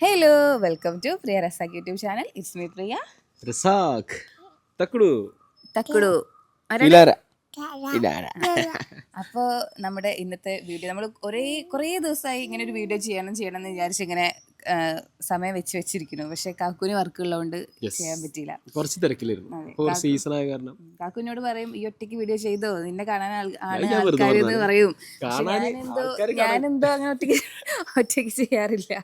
Hello welcome to Priya Razak YouTube channel it's me Priya Razak Thakkudu തക്കുടു ഇലാര ഇലാര അപ്പോൾ നമ്മുടെ ഇന്നത്തെ വീഡിയോ നമ്മൾ ഒരേ കുറേ ദിവസമായി ഇങ്ങനെ ഒരു വീഡിയോ ചെയ്യണം ചെയ്യണം എന്ന് വിചാരിച്ച് ഇങ്ങനെ സമയം വെച്ച് വെച്ചിരിക്കുന്നു. പക്ഷെ കാക്കുവിന് വർക്ക് ഉള്ളതുകൊണ്ട് ചെയ്യാൻ പറ്റിയില്ല. കുറച്ച് തിരക്കിലായിരുന്നു. സീസൺ ആയ കാരണം. കാക്കുവിനോട് പറയും ഈ ഒറ്റയ്ക്ക് വീഡിയോ ചെയ്തോ? നിന്നെ കാണാൻ ആൾക്കാർ എന്ന് പറയും. ഞാനെന്തോ ഞാനെന്തോ അങ്ങനെ ഒറ്റയ്ക്ക് ഒറ്റയ്ക്ക് ചെയ്യാറില്ല.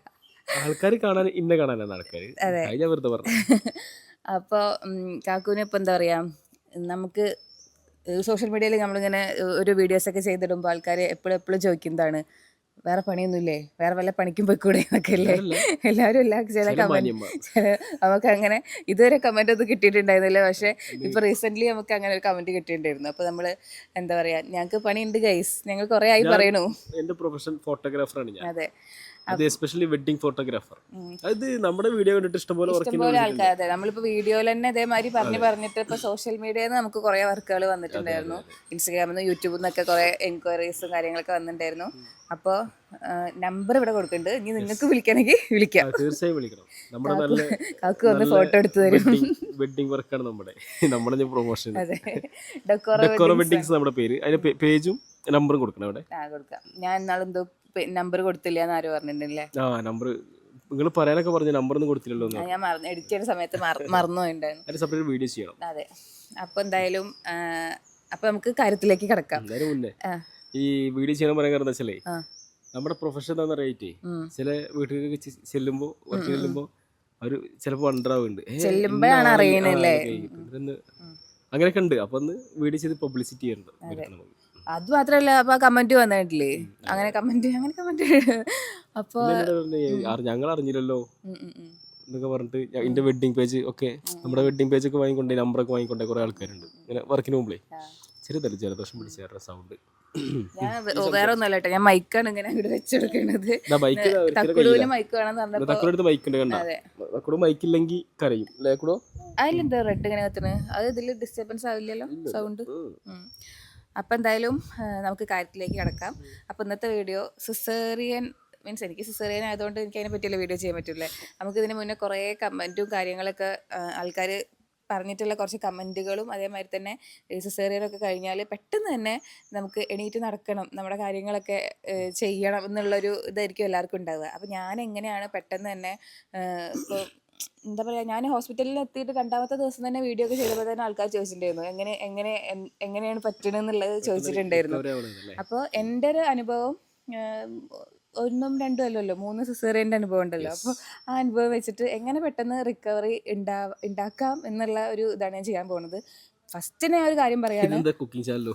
ആൾക്കാർ കാണാൻ ഇന്ന കാണാനാണ് ആൾക്കാർ അതെ. അത് ഞാൻ വെറുതെ പറഞ്ഞു അപ്പോൾ കാക്കുവിന് ഇപ്പം എന്താ പറയുക നമുക്ക് സോഷ്യൽ മീഡിയയിൽ നമ്മളിങ്ങനെ ഒരു വീഡിയോസൊക്കെ ചെയ്തിടുമ്പോൾ ആൾക്കാർ എപ്പോഴും എപ്പോഴും ചോദിക്കുന്നതാണ് വേറെ പണിയൊന്നുമില്ലേ? വേറെ വല്ല പണിക്കും പോയിക്കൂടെ എന്നൊക്കെ അല്ലേ? എല്ലാവരും എല്ലാ ചില കമന്റ്. നമുക്ക് അങ്ങനെ ഇതുവരെ കമന്റ് ഒന്നും കിട്ടിയിട്ടുണ്ടായിരുന്നില്ല. പക്ഷേ ഇപ്പൊ റീസെന്റ് നമുക്ക് അങ്ങനെ ഒരു കമന്റ് കിട്ടിയിട്ടുണ്ടായിരുന്നു. അപ്പോൾ നമ്മൾ എന്താ പറയാ ഞങ്ങൾക്ക് പണിയുണ്ട് ഗൈസ് ഞങ്ങൾ കുറെ ആയി പറയണു. എന്റെ പ്രൊഫഷൻ ഫോട്ടോഗ്രാഫറാണ് ഞാൻ. അതെ. അത് എസ്പെഷ്യലി വെഡിങ് ഫോട്ടോഗ്രാഫർ അത് നമ്മുടെ വീഡിയോ കണ്ടിട്ട് ഇഷ്ടംപോലെ ഇഷ്ടംപോലെ ആൾക്കാർ അതെ നമ്മളിപ്പോ വീഡിയോയിൽ തന്നെ ഇതേമാതിരി പറഞ്ഞു പറഞ്ഞിട്ട് ഇപ്പൊ സോഷ്യൽ മീഡിയയിൽ നിന്ന് നമുക്ക് കുറെ വർക്കുകൾ വന്നിട്ടുണ്ടായിരുന്നു. ഇൻസ്റ്റാഗ്രാമിൽ നിന്ന് യൂട്യൂബിൽ നിന്നൊക്കെ കുറെ എൻക്വയറീസും കാര്യങ്ങളൊക്കെ വന്നിട്ടുണ്ടായിരുന്നു. അപ്പോൾ നമ്പർ ഇവിടെ കൊടുക്കുന്നുണ്ട്. ഇനി നിങ്ങൾക്ക് വിളിക്കണമെങ്കിൽ വിളിക്കാം. തീർച്ചയായും വിളിക്കണം. നമ്മുടെ നല്ല കാക്കു വന്ന് ഫോട്ടോ എടുത്തു തരും. വെഡിങ് വർക്കാണ് നമ്മുടെ. നമ്മുടെ പ്രൊമോഷൻ അതെ. ഡെക്കോറ വെഡിങ്സ് നമ്മുടെ പേര്. അതിന്റെ പേജും നമ്പറും കൊടുക്കണം അവിടെ. ഞാൻ കൊടുക്കാം. ഞാൻ ഇന്നാളെന്തോ നമ്പർ കൊടുത്തില്ല എന്ന് ആരും പറഞ്ഞിട്ടുണ്ടല്ലേ? ആ നമ്പർ നിങ്ങൾ പറയാനൊക്കെ പറഞ്ഞ നമ്പർ ഒന്നും കൊടുത്തില്ലല്ലോ ആ, ഞാൻ മറന്നു എഡിറ്റ് ചെയ്യുന്ന സമയത്ത് മറ- മറന്നു പോയിട്ടുണ്ടായിരുന്നു അതിന് സെപ്പറേറ്റ് വീഡിയോ ചെയ്യണം. അതെ. അപ്പൊ എന്തായാലും ആ, അപ്പൊ നമുക്ക് കാര്യത്തിലേക്ക് കിടക്കാം. എന്തായാലും മുന്നേ ആ. ഈ വീഡിയോ ചെയ്യണം പറയാൻ കാരണം വെച്ചാലേ ആ. നമ്മുടെ പ്രൊഫഷൻ എന്താ റേറ്റ് ഉം. ചില വീട്ടിലേക്ക് ചെ- ചെല്ലുമ്പോ വർക്ക് ചെല്ലുമ്പോ അവർ ചിലപ്പോ വണ്ടറാവുണ്ട് ചെല്ലുമ്പോഴാണ് അറിയണല്ലേ? അങ്ങനെയൊക്കെ ഉണ്ട്. അപ്പൊ ഒന്ന് വീഡിയോ ചെയ്ത് പബ്ലിസിറ്റി ചെയ്യണ്ടോ നമുക്ക്. അത് മാത്രല്ല അപ്പൊ കമന്റ് വന്നിട്ടില്ലേ? അങ്ങനെ കമന്റ് അങ്ങനെ കമന്റ് അപ്പൊ പിന്നെ എന്നോട് പറഞ്ഞ്, "ആ, ഞങ്ങൾ അറിഞ്ഞില്ലല്ലോ. എന്നൊക്കെ പറഞ്ഞിട്ട് എന്റെ വെഡിങ് പേജ് ഒക്കെ നമ്മുടെ വെഡിങ് പേജ് ഒക്കെ വാങ്ങിക്കൊണ്ടേ നമ്പറൊക്കെ വാങ്ങിക്കൊണ്ടേ കുറെ ആൾക്കാരുണ്ട്. ഇങ്ങനെ വർക്കിന് മുമ്പേ ചെറിയതല്ല ചെറുതല്ല ജലദോഷം പിടിച്ച സൗണ്ട് വേറെ ഒന്നല്ല കേട്ടോ. ഞാൻ മൈക്കാണ് ഇങ്ങനെ അങ്ങോട്ട് വെച്ചെടുക്കുന്നത് ബൈക്ക് തക്കുടുവിന് മൈക്ക് വേണമെന്ന് പറഞ്ഞപ്പോ തക്കുടെ അടുത്ത് മൈക്ക് ഉണ്ട് കണ്ട? മൈക്കില്ലെങ്കിൽ കരയും അതിലെന്താ റെഡ് ഇങ്ങനെ അത് ഇതിൽ ഡിസ്റ്റർബൻസ് ആവില്ലല്ലോ സൗണ്ട് അപ്പം എന്തായാലും നമുക്ക് കാര്യത്തിലേക്ക് കിടക്കാം. അപ്പം ഇന്നത്തെ വീഡിയോ സിസേറിയൻ മീൻസ് എനിക്ക് സിസേറിയൻ ആയതുകൊണ്ട് എനിക്ക് അതിനെ പറ്റിയുള്ള വീഡിയോ ചെയ്യാൻ പറ്റില്ല. നമുക്ക് ഇതിന് മുന്നേ കുറേ കമന്റും കാര്യങ്ങളൊക്കെ ആൾക്കാർ പറഞ്ഞിട്ടുള്ള കുറച്ച് കമന്റുകളും അതേമാതിരി തന്നെ സിസേറിയനൊക്കെ കഴിഞ്ഞാൽ പെട്ടെന്ന് തന്നെ നമുക്ക് എണീറ്റ് നടക്കണം. നമ്മുടെ കാര്യങ്ങളൊക്കെ ചെയ്യണം എന്നുള്ളൊരു ഇതായിരിക്കും എല്ലാവർക്കും ഉണ്ടാവുക. അപ്പം ഞാൻ എങ്ങനെയാണ് പെട്ടെന്ന് തന്നെ ഇപ്പോൾ എന്താ പറയുക ഞാൻ ഹോസ്പിറ്റലിൽ എത്തിയിട്ട് രണ്ടാമത്തെ ദിവസം തന്നെ വീഡിയോ ഒക്കെ ചെയ്തപ്പോൾ തന്നെ ആൾക്കാർ ചോദിച്ചിട്ടുണ്ടായിരുന്നു എങ്ങനെ എങ്ങനെ എങ്ങനെയാണ് പറ്റണെന്നുള്ളത് ചോദിച്ചിട്ടുണ്ടായിരുന്നു. അപ്പോൾ എന്റെ ഒരു അനുഭവം ഒന്നും രണ്ടും അല്ലല്ലോ മൂന്ന് സിസേറിയന്റെ അനുഭവം ഉണ്ടല്ലോ. അപ്പോൾ ആ അനുഭവം വെച്ചിട്ട് എങ്ങനെ പെട്ടെന്ന് റിക്കവറി ഉണ്ടാ ഉണ്ടാക്കാം എന്നുള്ള ഒരു ഇതാണ് ഞാൻ ചെയ്യാൻ പോകുന്നത് ഫസ്റ്റ് ഞാൻ ഒരു കാര്യം പറയാം കുക്കിംഗ് ചാനലോ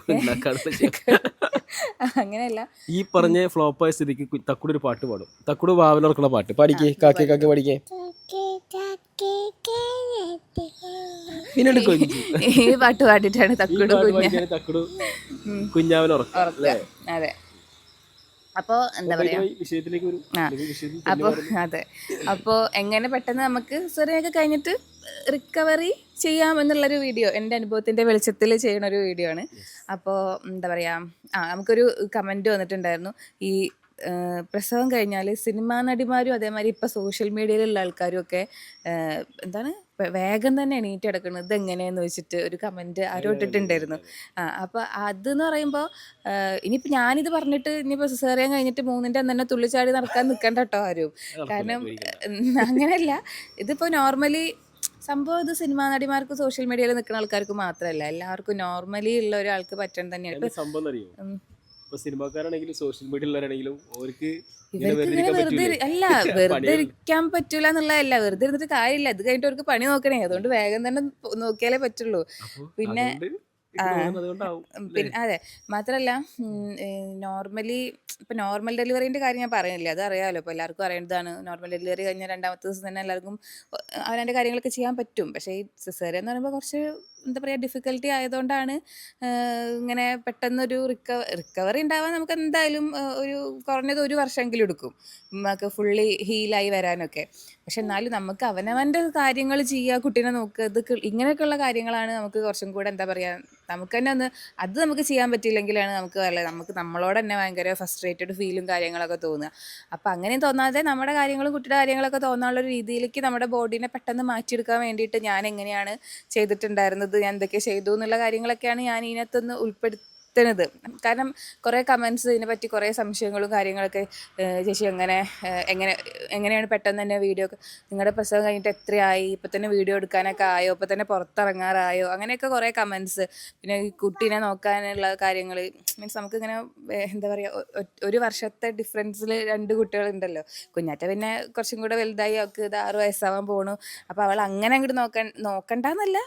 അങ്ങനെയല്ല. ഈ പറഞ്ഞ ഫ്ലോപ്പ് ആയ സ്ഥിതിക്ക് തക്കുട് ഒരു പാട്ട് പാടും. തക്കുട് വാവലുറക്കണ പാട്ട്. പാടിക്കേ കാക്കേ കാക്കേ പാടിക്കേ. ഈ പാട്ട് പാടിട്ടാണ് തക്കുട് കുഞ്ഞ. തക്കുട് അതെ. അപ്പോൾ എന്താ പറയുക അപ്പോൾ അതെ. അപ്പോൾ എങ്ങനെ പെട്ടെന്ന് നമുക്ക് സെറിയൊക്കെ കഴിഞ്ഞിട്ട് റിക്കവറി ചെയ്യാം എന്നുള്ളൊരു വീഡിയോ എന്റെ അനുഭവത്തിന്റെ വെളിച്ചത്തിൽ ചെയ്യുന്ന ഒരു വീഡിയോ ആണ്. അപ്പോൾ എന്താ പറയുക ആ നമുക്കൊരു കമന്റ് വന്നിട്ടുണ്ടായിരുന്നു. ഈ പ്രസവം കഴിഞ്ഞാൽ സിനിമാ നടിമാരും അതേമാതിരി ഇപ്പോൾ സോഷ്യൽ മീഡിയയിലുള്ള ആൾക്കാരും ഒക്കെ എന്താണ് വേഗം തന്നെ എണീറ്റ് കിടക്കുന്നത് ഇതെങ്ങനെയെന്ന് വെച്ചിട്ട് ഒരു കമന്റ് ആരും ഇട്ടിട്ടുണ്ടായിരുന്നു. ആ അപ്പോൾ അതെന്ന് പറയുമ്പോൾ ഇനിയിപ്പോൾ ഞാനിത് പറഞ്ഞിട്ട് ഇനിയിപ്പോൾ സിസേറിയൻ കഴിഞ്ഞിട്ട് മൂന്നിന്റെ അന്ന് തന്നെ തുള്ളിച്ചാടി നടക്കാൻ നിൽക്കണ്ട കേട്ടോ ആരും. കാരണം അങ്ങനെയല്ല. ഇതിപ്പോൾ നോർമലി സംഭവം ഇത് സിനിമാ നടിമാർക്ക് സോഷ്യൽ മീഡിയയിൽ നിൽക്കുന്ന ആൾക്കാർക്ക് മാത്രമല്ല എല്ലാവർക്കും നോർമലി ഉള്ള ഒരാൾക്ക് പറ്റണം തന്നെയാണ്. സംഭവം അറിയോ ഉം. ഇപ്പൊ സിനിമാക്കാരാണെങ്കിലും സോഷ്യൽ മീഡിയയിലുള്ളവരാണെങ്കിലും അവർക്ക് വെറുതെ അല്ല വെറുതെ ഇരിക്കാൻ പറ്റൂല എന്നുള്ളതല്ല വെറുതെ ഇരുന്നിട്ട് കാര്യമില്ല. അത് കഴിഞ്ഞിട്ട് അവർക്ക് പണി നോക്കണേ. അതുകൊണ്ട് വേഗം തന്നെ നോക്കിയാലേ പറ്റുള്ളൂ. പിന്നെ അതെ. മാത്രല്ല നോർമലി ഇപ്പം നോർമൽ ഡെലിവറീന്റെ കാര്യം ഞാൻ പറയുന്നില്ല? അത് അറിയാമല്ലോ ഇപ്പോൾ എല്ലാവർക്കും അറിയേണ്ടതാണ് നോർമൽ ഡെലിവറി കഴിഞ്ഞ രണ്ടാമത്തെ ദിവസം തന്നെ എല്ലാവർക്കും അവനവന്റെ കാര്യങ്ങളൊക്കെ ചെയ്യാൻ പറ്റും. പക്ഷേ ഈ സിസേറിയ എന്ന് പറയുമ്പോൾ കുറച്ച് എന്താ പറയുക ഡിഫിക്കൽട്ടി ആയതുകൊണ്ടാണ് ഇങ്ങനെ പെട്ടെന്നൊരു റിക്കവ റിക്കവറി ഉണ്ടാവാൻ നമുക്ക് എന്തായാലും ഒരു കുറഞ്ഞത് ഒരു വർഷമെങ്കിലും എടുക്കും. നമുക്ക് ഫുള്ളി ഹീലായി വരാനൊക്കെ. പക്ഷെ എന്നാലും നമുക്ക് അവനവന്റെ കാര്യങ്ങൾ ചെയ്യുക കുട്ടീനെ നോക്കുക ഇത് ഇങ്ങനെയൊക്കെയുള്ള കാര്യങ്ങളാണ് നമുക്ക് കുറച്ചും കൂടെ എന്താ പറയുക നമുക്ക് തന്നെ ഒന്ന് അത് നമുക്ക് ചെയ്യാൻ പറ്റിയില്ലെങ്കിലാണ് നമുക്ക് അല്ല നമുക്ക് നമ്മളോട് തന്നെ ഭയങ്കര ഫസ്ട്രേറ്റഡ് ഫീലും കാര്യങ്ങളൊക്കെ തോന്നുക. അപ്പോൾ അങ്ങനെ തോന്നാതെ നമ്മുടെ കാര്യങ്ങളും കുട്ടിയുടെ കാര്യങ്ങളൊക്കെ തോന്നാനുള്ള ഒരു രീതിയിലേക്ക് നമ്മുടെ ബോഡീനെ പെട്ടെന്ന് മാറ്റിയെടുക്കാൻ വേണ്ടിയിട്ട് ഞാൻ എങ്ങനെയാണ് ചെയ്തിട്ടുണ്ടായിരുന്നത് ഞാൻ എന്തൊക്കെ ചെയ്തു എന്നുള്ള കാര്യങ്ങളൊക്കെയാണ് ഞാൻ ഇതിനകത്തൊന്ന് ഉൾപ്പെടുത്തുന്നത് കാരണം കുറേ കമൻസ് ഇതിനെപ്പറ്റി കുറേ സംശയങ്ങളും കാര്യങ്ങളൊക്കെ ചേച്ചി എങ്ങനെ എങ്ങനെ എങ്ങനെയാണ് പെട്ടെന്ന് തന്നെ വീഡിയോ നിങ്ങളുടെ പ്രസവം കഴിഞ്ഞിട്ട് എത്രയായി? ഇപ്പം തന്നെ വീഡിയോ എടുക്കാനൊക്കെ ആയോ? ഇപ്പം തന്നെ പുറത്തിറങ്ങാറായോ? അങ്ങനെയൊക്കെ കുറേ കമൻസ് പിന്നെ ഈ കുട്ടീനെ നോക്കാനുള്ള കാര്യങ്ങൾ മീൻസ് നമുക്കിങ്ങനെ എന്താ പറയുക ഒരു വർഷത്തെ ഡിഫറൻസിൽ രണ്ട് കുട്ടികളുണ്ടല്ലോ. കുഞ്ഞാറ്റ പിന്നെ കുറച്ചും കൂടെ വലുതായി അവൾക്ക് ഇത് ആറ് വയസ്സാവാൻ പോണു. അപ്പോൾ അവൾ അങ്ങനെ അങ്ങോട്ട് നോക്കാൻ നോക്കണ്ടെന്നല്ല.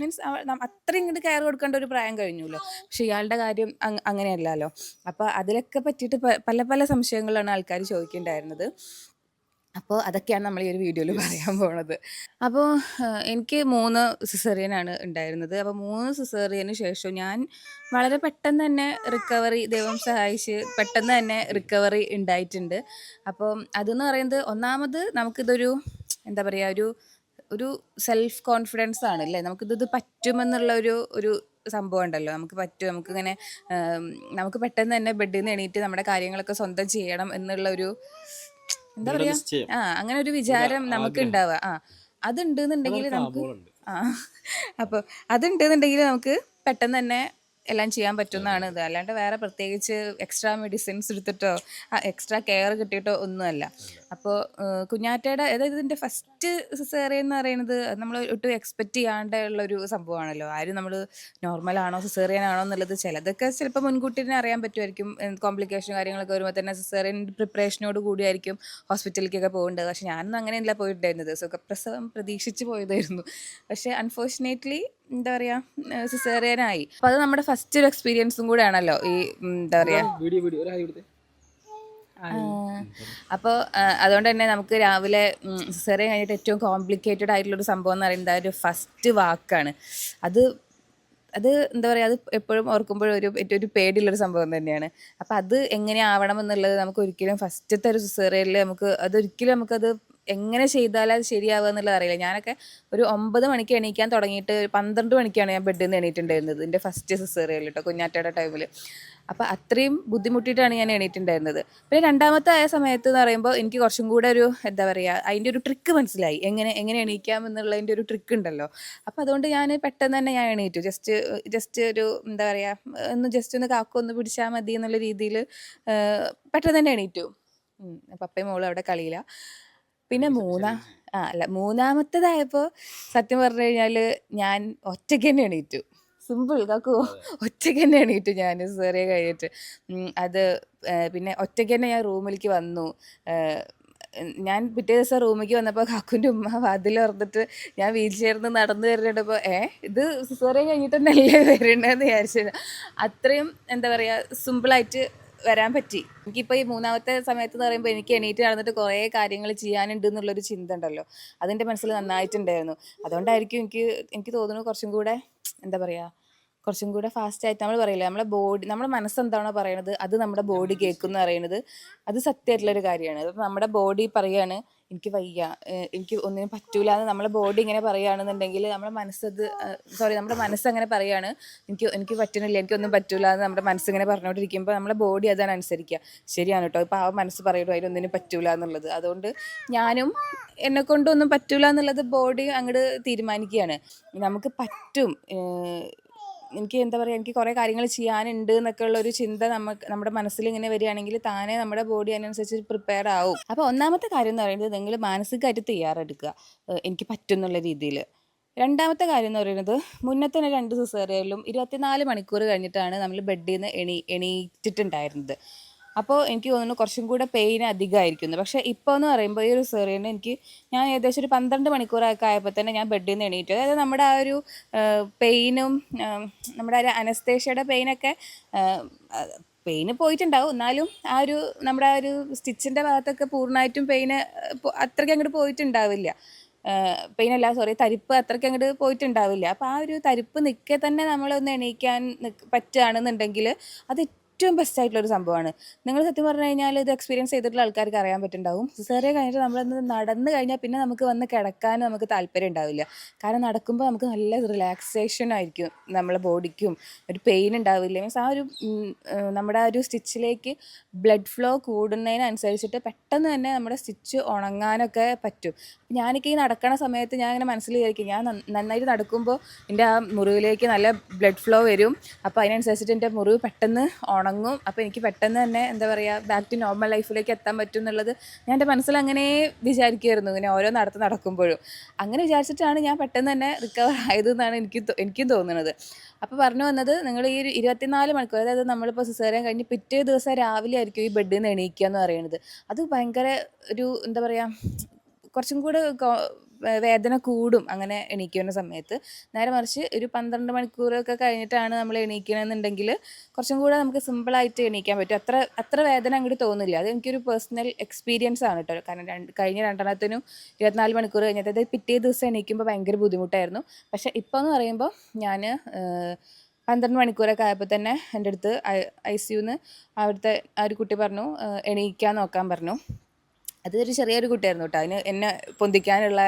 മീൻസ് അത്രയും ഇങ്ങോട്ട് കെയർ കൊടുക്കേണ്ട ഒരു പ്രായം കഴിഞ്ഞല്ലോ. പക്ഷെ ഇയാളുടെ കാര്യം അങ് അങ്ങനെയല്ലല്ലോ. അപ്പോൾ അതിലൊക്കെ പറ്റിയിട്ട് പല പല സംശയങ്ങളാണ് ആൾക്കാർ ചോദിക്കുന്നുണ്ടായിരുന്നത് അപ്പോൾ അതൊക്കെയാണ് നമ്മൾ ഈ ഒരു വീഡിയോയിൽ പറയാൻ പോണത്. അപ്പോൾ എനിക്ക് മൂന്ന് സിസേറിയനാണ് ഉണ്ടായിരുന്നത്. അപ്പോൾ മൂന്ന് സിസേറിയന് ശേഷം ഞാൻ വളരെ പെട്ടെന്ന് തന്നെ റിക്കവറി ദൈവം സഹായിച്ച് പെട്ടെന്ന് തന്നെ റിക്കവറി ഉണ്ടായിട്ടുണ്ട്. അപ്പോൾ അതെന്ന് പറയുന്നത് ഒന്നാമത് നമുക്കിതൊരു എന്താ പറയുക ഒരു ഒരു സെൽഫ് കോൺഫിഡൻസ് ആണ് അല്ലേ നമുക്കിത് പറ്റുമെന്നുള്ള ഒരു ഒരു സംഭവം ഉണ്ടല്ലോ നമുക്ക് പറ്റും. നമുക്കിങ്ങനെ ഇങ്ങനെ നമുക്ക് പെട്ടെന്ന് തന്നെ ബെഡിൽ നിന്ന് എണീറ്റ് നമ്മുടെ കാര്യങ്ങളൊക്കെ സ്വന്തം ചെയ്യണം എന്നുള്ള ഒരു എന്താ പറയാ ആ അങ്ങനെ ഒരു വിചാരം നമുക്ക് ഉണ്ടാവുക. ആ അതുണ്ട് എന്നുണ്ടെങ്കിൽ നമുക്ക്. ആ അപ്പോൾ അതുണ്ടെന്നുണ്ടെങ്കിൽ നമുക്ക് പെട്ടെന്ന് തന്നെ എല്ലാം ചെയ്യാൻ പറ്റുന്നതാണ് ഇത്. അല്ലാണ്ട് വേറെ പ്രത്യേകിച്ച് എക്സ്ട്രാ മെഡിസിൻസ് എടുത്തിട്ടോ എക്സ്ട്രാ കെയർ കിട്ടിയിട്ടോ ഒന്നുമല്ല. അപ്പോൾ കുഞ്ഞാറ്റയുടെ അതായത് ഇതിന്റെ ഫസ്റ്റ് സിസേറിയൻ എന്ന് പറയുന്നത് നമ്മൾ ഒട്ടും എക്സ്പെക്റ്റ് ചെയ്യാണ്ടുള്ള ഒരു സംഭവമാണല്ലോ. ആരും നമ്മൾ നോർമൽ ആണോ സിസേറിയൻ ആണോ എന്നുള്ളത് ചിലതൊക്കെ ചിലപ്പോൾ മുൻകൂട്ടി തന്നെ അറിയാൻ പറ്റുമായിരിക്കും. കോംപ്ലിക്കേഷൻ കാര്യങ്ങളൊക്കെ വരുമ്പോൾ തന്നെ സിസേറിയൻ പ്രിപ്പറേഷനോട് കൂടിയായിരിക്കും ഹോസ്പിറ്റലിലേക്കൊക്കെ പോകേണ്ടത്. പക്ഷേ ഞാനൊന്നും അങ്ങനെയല്ല പോയിട്ടുണ്ടായിരുന്നത്. സുഖപ്രസവം പ്രതീക്ഷിച്ച് പോയതായിരുന്നു. പക്ഷേ അൺഫോർച്ചുനേറ്റ്ലി എന്താ പറയാ സിസേറിയനായി. അപ്പോൾ അത് നമ്മുടെ ഫസ്റ്റ് ഒരു എക്സ്പീരിയൻസും കൂടെ ആണല്ലോ ഈ എന്താ പറയുക വീഡിയോ വീഡിയോ ഒരു ഹായ് കൊടുത്തേ അപ്പോൾ അതുകൊണ്ട് തന്നെ നമുക്ക് രാവിലെ സിസേറിയൻ കഴിഞ്ഞിട്ട് ഏറ്റവും കോംപ്ലിക്കേറ്റഡ് ആയിട്ടുള്ള ഒരു സംഭവം എന്ന് പറയുന്നത് ആ ഒരു ഫസ്റ്റ് വാക്കാണ്. അത് അത് എന്താ പറയുക അത് എപ്പോഴും ഓർക്കുമ്പോഴും ഒരു ഏറ്റവും ഒരു പേടിയുള്ളൊരു സംഭവം തന്നെയാണ്. അപ്പോൾ അത് എങ്ങനെ ആവണം എന്നുള്ളത് നമുക്ക് ഒരിക്കലും ഫസ്റ്റത്തെ ഒരു സിസേറിയനിൽ നമുക്ക് അതൊരിക്കലും നമുക്കത് എങ്ങനെ ചെയ്താലും അത് ശരിയാവുക എന്നുള്ളത് അറിയില്ല. ഞാനൊക്കെ ഒരു ഒമ്പത് മണിക്ക് എണീക്കാൻ തുടങ്ങിയിട്ട് പന്ത്രണ്ട് മണിക്കാണ് ഞാൻ ബെഡിൽ നിന്ന് എണീറ്റുണ്ടായിരുന്നത് എന്റെ ഫസ്റ്റ് സിസേറിയൽ കേട്ടോ കുഞ്ഞാറ്റയുടെ ടൈമിൽ അപ്പോൾ അത്രയും ബുദ്ധിമുട്ടിയിട്ടാണ് ഞാൻ എണീറ്റുണ്ടായിരുന്നത്. പിന്നെ രണ്ടാമത്തെ ആയ സമയത്ത് എന്ന് പറയുമ്പോൾ എനിക്ക് കുറച്ചും കൂടെ ഒരു എന്താ പറയുക അതിന്റെ ഒരു ട്രിക്ക് മനസ്സിലായി. എങ്ങനെ എങ്ങനെ എണീക്കാം എന്നുള്ളതിന്റെ ഒരു ട്രിക്ക് ഉണ്ടല്ലോ. അപ്പോൾ അതുകൊണ്ട് ഞാൻ പെട്ടെന്ന് തന്നെ ഞാൻ എണീറ്റു. ജസ്റ്റ് ജസ്റ്റ് ഒരു എന്താ പറയുക ഒന്ന് ജസ്റ്റ് ഒന്ന് കാക്ക ഒന്ന് പിടിച്ചാൽ മതി എന്നുള്ള രീതിയിൽ പെട്ടെന്ന് തന്നെ എണീറ്റു. പപ്പയും മോളും അവിടെ കളിയില്ല പിന്നെ മൂന്നാം ആ അല്ല മൂന്നാമത്തേതായപ്പോൾ സത്യം പറഞ്ഞു കഴിഞ്ഞാൽ ഞാൻ ഒറ്റയ്ക്ക് തന്നെ എണീറ്റു. സിമ്പിൾ കാക്കു ഒറ്റയ്ക്ക് തന്നെ എണീറ്റു ഞാൻ സെറിയ കഴിഞ്ഞിട്ട് അത് പിന്നെ ഒറ്റയ്ക്ക് തന്നെ ഞാൻ റൂമിലേക്ക് വന്നു. ഞാൻ പിറ്റേ ദിവസം റൂമിലേക്ക് വന്നപ്പോൾ കാക്കുന്റെ ഉമ്മ വാതിൽ തുറന്നിട്ട് ഞാൻ വീൽ ചെയർന്ന് നടന്നു വരുന്നുണ്ടപ്പോൾ ഏ ഇത് സിസോറിയ കഴിഞ്ഞിട്ട് തന്നെയല്ലേ വരേണ്ടതെന്ന് വിചാരിച്ചത് അത്രയും എന്താ പറയുക സിമ്പിളായിട്ട് വരാൻ പറ്റി. എനിക്കിപ്പോൾ ഈ മൂന്നാമത്തെ സമയത്ത് എന്ന് പറയുമ്പോൾ എനിക്ക് എണീറ്റ് നടന്നിട്ട് കുറേ കാര്യങ്ങൾ ചെയ്യാനുണ്ട് എന്നുള്ളൊരു ചിന്ത ഉണ്ടല്ലോ. അതെന്റെ മനസ്സിൽ നന്നായിട്ടുണ്ടായിരുന്നു. അതുകൊണ്ടായിരിക്കും എനിക്ക് എനിക്ക് തോന്നുന്നു കുറച്ചും കൂടെ എന്താ പറയാ കുറച്ചും കൂടെ ഫാസ്റ്റ് ആയിട്ട് നമ്മൾ പറയില്ല നമ്മളെ ബോഡി നമ്മുടെ മനസ്സെന്താണോ പറയണത് അത് നമ്മുടെ ബോഡി കേൾക്കുന്നു പറയുന്നത് അത് സത്യമായിട്ടുള്ളൊരു കാര്യമാണ്. അപ്പം നമ്മുടെ ബോഡി പറയാണ് എനിക്ക് വയ്യ. എനിക്ക് ഒന്നിനും പറ്റൂല എന്ന് നമ്മളെ ബോഡി ഇങ്ങനെ പറയുകയാണെന്നുണ്ടെങ്കിൽ നമ്മുടെ മനസ്സത് സോറി നമ്മുടെ മനസ്സ് അങ്ങനെ പറയാണ് എനിക്ക് എനിക്ക് പറ്റുന്നില്ല എനിക്കൊന്നും പറ്റൂല എന്ന് നമ്മുടെ മനസ്സ് മനസ്സിങ്ങനെ പറഞ്ഞുകൊണ്ടിരിക്കുമ്പോൾ നമ്മുടെ ബോഡി അതാണ് അനുസരിക്കുക. ശരിയാണ് കേട്ടോ ഇപ്പോൾ ആ മനസ്സ് പറയുള്ളൂ അതിനൊന്നിനും പറ്റൂല എന്നുള്ളത് അതുകൊണ്ട് ഞാനും എന്നെ കൊണ്ടൊന്നും പറ്റൂല എന്നുള്ളത് ബോഡി അങ്ങോട്ട് തീരുമാനിക്കുകയാണ്. നമുക്ക് പറ്റും എനിക്ക് എന്താ പറയുക എനിക്ക് കുറേ കാര്യങ്ങൾ ചെയ്യാനുണ്ട് എന്നൊക്കെ ഉള്ള ഒരു ചിന്ത നമുക്ക് നമ്മുടെ മനസ്സിൽ ഇങ്ങനെ വരികയാണെങ്കിൽ താനേ നമ്മുടെ ബോഡി അതിനനുസരിച്ച് പ്രിപ്പയർ ആവും. അപ്പോൾ ഒന്നാമത്തെ കാര്യം എന്ന് പറയുന്നത് നിങ്ങൾ മാനസികമായിട്ട് തയ്യാറെടുക്കുക. എനിക്ക് പറ്റും എന്നുള്ള രീതിയിൽ രണ്ടാമത്തെ കാര്യം എന്ന് പറയുന്നത് മുന്നത്തെ തന്നെ രണ്ട് സിസേറിയലും ഇരുപത്തിനാല് മണിക്കൂർ കഴിഞ്ഞിട്ടാണ് നമ്മൾ ബെഡിൽ നിന്ന് എണീ എണീറ്റിട്ടുണ്ടായിരുന്നത്. അപ്പോൾ എനിക്ക് തോന്നുന്നു കുറച്ചും കൂടെ പെയിൻ അധികമായിരിക്കുന്നു പക്ഷേ ഇപ്പോൾ എന്ന് പറയുമ്പോൾ ഈ ഒരു സെറിയന് എനിക്ക് ഞാൻ ഏകദേശം ഒരു പന്ത്രണ്ട് മണിക്കൂറൊക്കെ ആയപ്പോൾ തന്നെ ഞാൻ ബെഡിൽ നിന്ന് എണീറ്റു. അതായത് നമ്മുടെ ആ ഒരു പെയിനും നമ്മുടെ ആ ഒരു അനസ്തേഷ്യയുടെ പെയിനൊക്കെ പെയിന് പോയിട്ടുണ്ടാവും. എന്നാലും ആ ഒരു നമ്മുടെ ആ ഒരു സ്റ്റിച്ചിന്റെ ഭാഗത്തൊക്കെ പൂർണമായിട്ടും പെയിന് അത്രയ്ക്ക് അങ്ങോട്ട് പോയിട്ടുണ്ടാവില്ല. പെയിനല്ല സോറി തരിപ്പ് അത്രയ്ക്ക് അങ്ങോട്ട് പോയിട്ടുണ്ടാവില്ല. അപ്പോൾ ആ ഒരു തരിപ്പ് നിൽക്കെ തന്നെ നമ്മളൊന്ന് എണീക്കാൻ പറ്റുകയാണെന്നുണ്ടെങ്കിൽ അത് ഏറ്റവും ബെസ്റ്റ് ആയിട്ടുള്ള ഒരു സംഭവമാണ്. നിങ്ങൾ സത്യം പറഞ്ഞു കഴിഞ്ഞാൽ ഇത് എക്സ്പീരിയൻസ് ചെയ്തിട്ടുള്ള ആൾക്കാർക്ക് അറിയാൻ പറ്റുന്നുണ്ടാവും. സിസേറിയ കഴിഞ്ഞിട്ട് നമ്മളൊന്ന് നടന്നു കഴിഞ്ഞാൽ പിന്നെ നമുക്ക് വന്ന് കിടക്കാൻ നമുക്ക് താല്പര്യം ഉണ്ടാവില്ല. കാരണം നടക്കുമ്പോൾ നമുക്ക് നല്ല റിലാക്സേഷൻ ആയിരിക്കും നമ്മളെ ബോഡിക്കും ഒരു പെയിൻ ഉണ്ടാവില്ല. മീൻസ് ആ ഒരു നമ്മുടെ ആ ഒരു സ്റ്റിച്ചിലേക്ക് ബ്ലഡ് ഫ്ലോ കൂടുന്നതിനനുസരിച്ചിട്ട് പെട്ടെന്ന് തന്നെ നമ്മുടെ സ്റ്റിച്ച് ഉണങ്ങാനൊക്കെ പറ്റും. ഞാനൊക്കെ ഈ നടക്കണ സമയത്ത് ഞാൻ ഇങ്ങനെ മനസ്സിൽ വിചാരിക്കും ഞാൻ നന്നായിട്ട് നടക്കുമ്പോൾ എന്റെ ആ മുറിവിലേക്ക് നല്ല ബ്ലഡ് ഫ്ലോ വരും. അപ്പോൾ അതിനനുസരിച്ചിട്ട് എന്റെ മുറിവ് പെട്ടെന്ന് അപ്പോൾ എനിക്ക് പെട്ടെന്ന് തന്നെ എന്താ പറയുക ബാക്ക് ടു നോർമൽ ലൈഫിലേക്ക് എത്താൻ പറ്റും എന്നുള്ളത് ഞാൻ എന്റെ മനസ്സിൽ അങ്ങനെ വിചാരിക്കുമായിരുന്നു ഇങ്ങനെ ഓരോ നടത്ത് നടക്കുമ്പോഴും. അങ്ങനെ വിചാരിച്ചിട്ടാണ് ഞാൻ പെട്ടെന്ന് തന്നെ റിക്കവർ ആയതെന്നാണ് എനിക്ക് എനിക്കും തോന്നുന്നത്. അപ്പോൾ പറഞ്ഞു വന്നത് നിങ്ങൾ ഈ ഒരു ഇരുപത്തിനാല് മണിക്കൂർ അതായത് നമ്മളിപ്പോൾ സിസേറിയൻ കഴിഞ്ഞ് പിറ്റേ ദിവസം രാവിലെ ആയിരിക്കും ഈ ബെഡിൽ നിന്ന് എണീക്കുക എന്ന് പറയുന്നത്. അത് ഭയങ്കര ഒരു എന്താ പറയുക കുറച്ചും കൂടെ വേദന കൂടും അങ്ങനെ എണീക്കുന്ന സമയത്ത്. നേരെ മറിച്ച് ഒരു പന്ത്രണ്ട് മണിക്കൂറൊക്കെ കഴിഞ്ഞിട്ടാണ് നമ്മൾ എണീക്കണമെന്നുണ്ടെങ്കിൽ കുറച്ചും കൂടെ നമുക്ക് സിമ്പിളായിട്ട് എണീക്കാൻ പറ്റും. അത്ര അത്ര വേദന അങ്ങോട്ട് തോന്നില്ല. അത് എനിക്കൊരു പേഴ്സണൽ എക്സ്പീരിയൻസ് ആണ് കേട്ടോ. കാരണം രണ്ട് കഴിഞ്ഞ രണ്ടെണ്ണത്തിനും ഇരുപത്തിനാല് മണിക്കൂർ കഴിഞ്ഞത് അതായത് പിറ്റേ ദിവസം എണീക്കുമ്പോൾ ഭയങ്കര ബുദ്ധിമുട്ടായിരുന്നു. പക്ഷേ ഇപ്പോൾ എന്ന് പറയുമ്പോൾ ഞാൻ പന്ത്രണ്ട് മണിക്കൂറൊക്കെ ആയപ്പോൾ തന്നെ എന്റെ അടുത്ത് ഐ സിയുന്ന് അവിടുത്തെ ആ ഒരു കുട്ടി പറഞ്ഞു എണീക്കാൻ നോക്കാൻ പറഞ്ഞു. അതൊരു ചെറിയൊരു കുട്ടിയായിരുന്നു കേട്ടോ. അതിന് എന്നെ പൊന്തിക്കാനുള്ള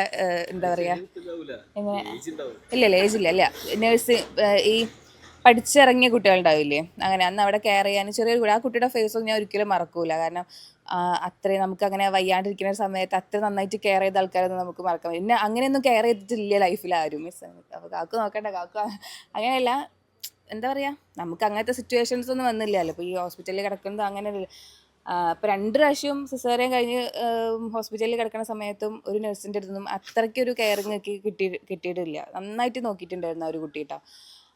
എന്താ പറയുക എങ്ങനെ ഇല്ല ഇല്ല ഏജ് ഇല്ല അല്ല നേഴ്സ് ഈ പഠിച്ചിറങ്ങിയ കുട്ടികളുണ്ടാവില്ലേ? അങ്ങനെ അന്ന് അവിടെ കെയർ ചെയ്യാൻ ചെറിയൊരു കുട്ടി. ആ കുട്ടിയുടെ ഫേസൊന്നും ഞാൻ ഒരിക്കലും മറക്കൂല. കാരണം അത്രയും നമുക്ക് അങ്ങനെ വയ്യാണ്ടിരിക്കുന്ന സമയത്ത് അത്ര നന്നായിട്ട് കെയർ ചെയ്ത ആൾക്കാരൊന്നും നമുക്ക് മറക്കാൻ പിന്നെ അങ്ങനെയൊന്നും കെയർ ചെയ്തിട്ടില്ല ലൈഫിൽ ആരും. മിസ് അപ്പോൾ കാക്കു നോക്കണ്ട കാക്കു അങ്ങനെയല്ല. എന്താ പറയുക നമുക്ക് അങ്ങനത്തെ സിറ്റുവേഷൻസ് ഒന്നും വന്നില്ലല്ലോ. ഇപ്പോൾ ഈ ഹോസ്പിറ്റലിൽ കിടക്കുന്നത് അങ്ങനെ അപ്പോൾ രണ്ട് പ്രാവശ്യം സിസേറിയൻ കഴിഞ്ഞ് ഹോസ്പിറ്റലിൽ കിടക്കുന്ന സമയത്തും ഒരു നഴ്സിന്റെ അടുത്തൊന്നും അത്രയ്ക്ക് ഒരു കെയറിങ് ഒക്കെ കിട്ടി കിട്ടിയിട്ടില്ല. നന്നായിട്ട് നോക്കിയിട്ടുണ്ടായിരുന്നു ആ ഒരു കുട്ടിയിട്ടോ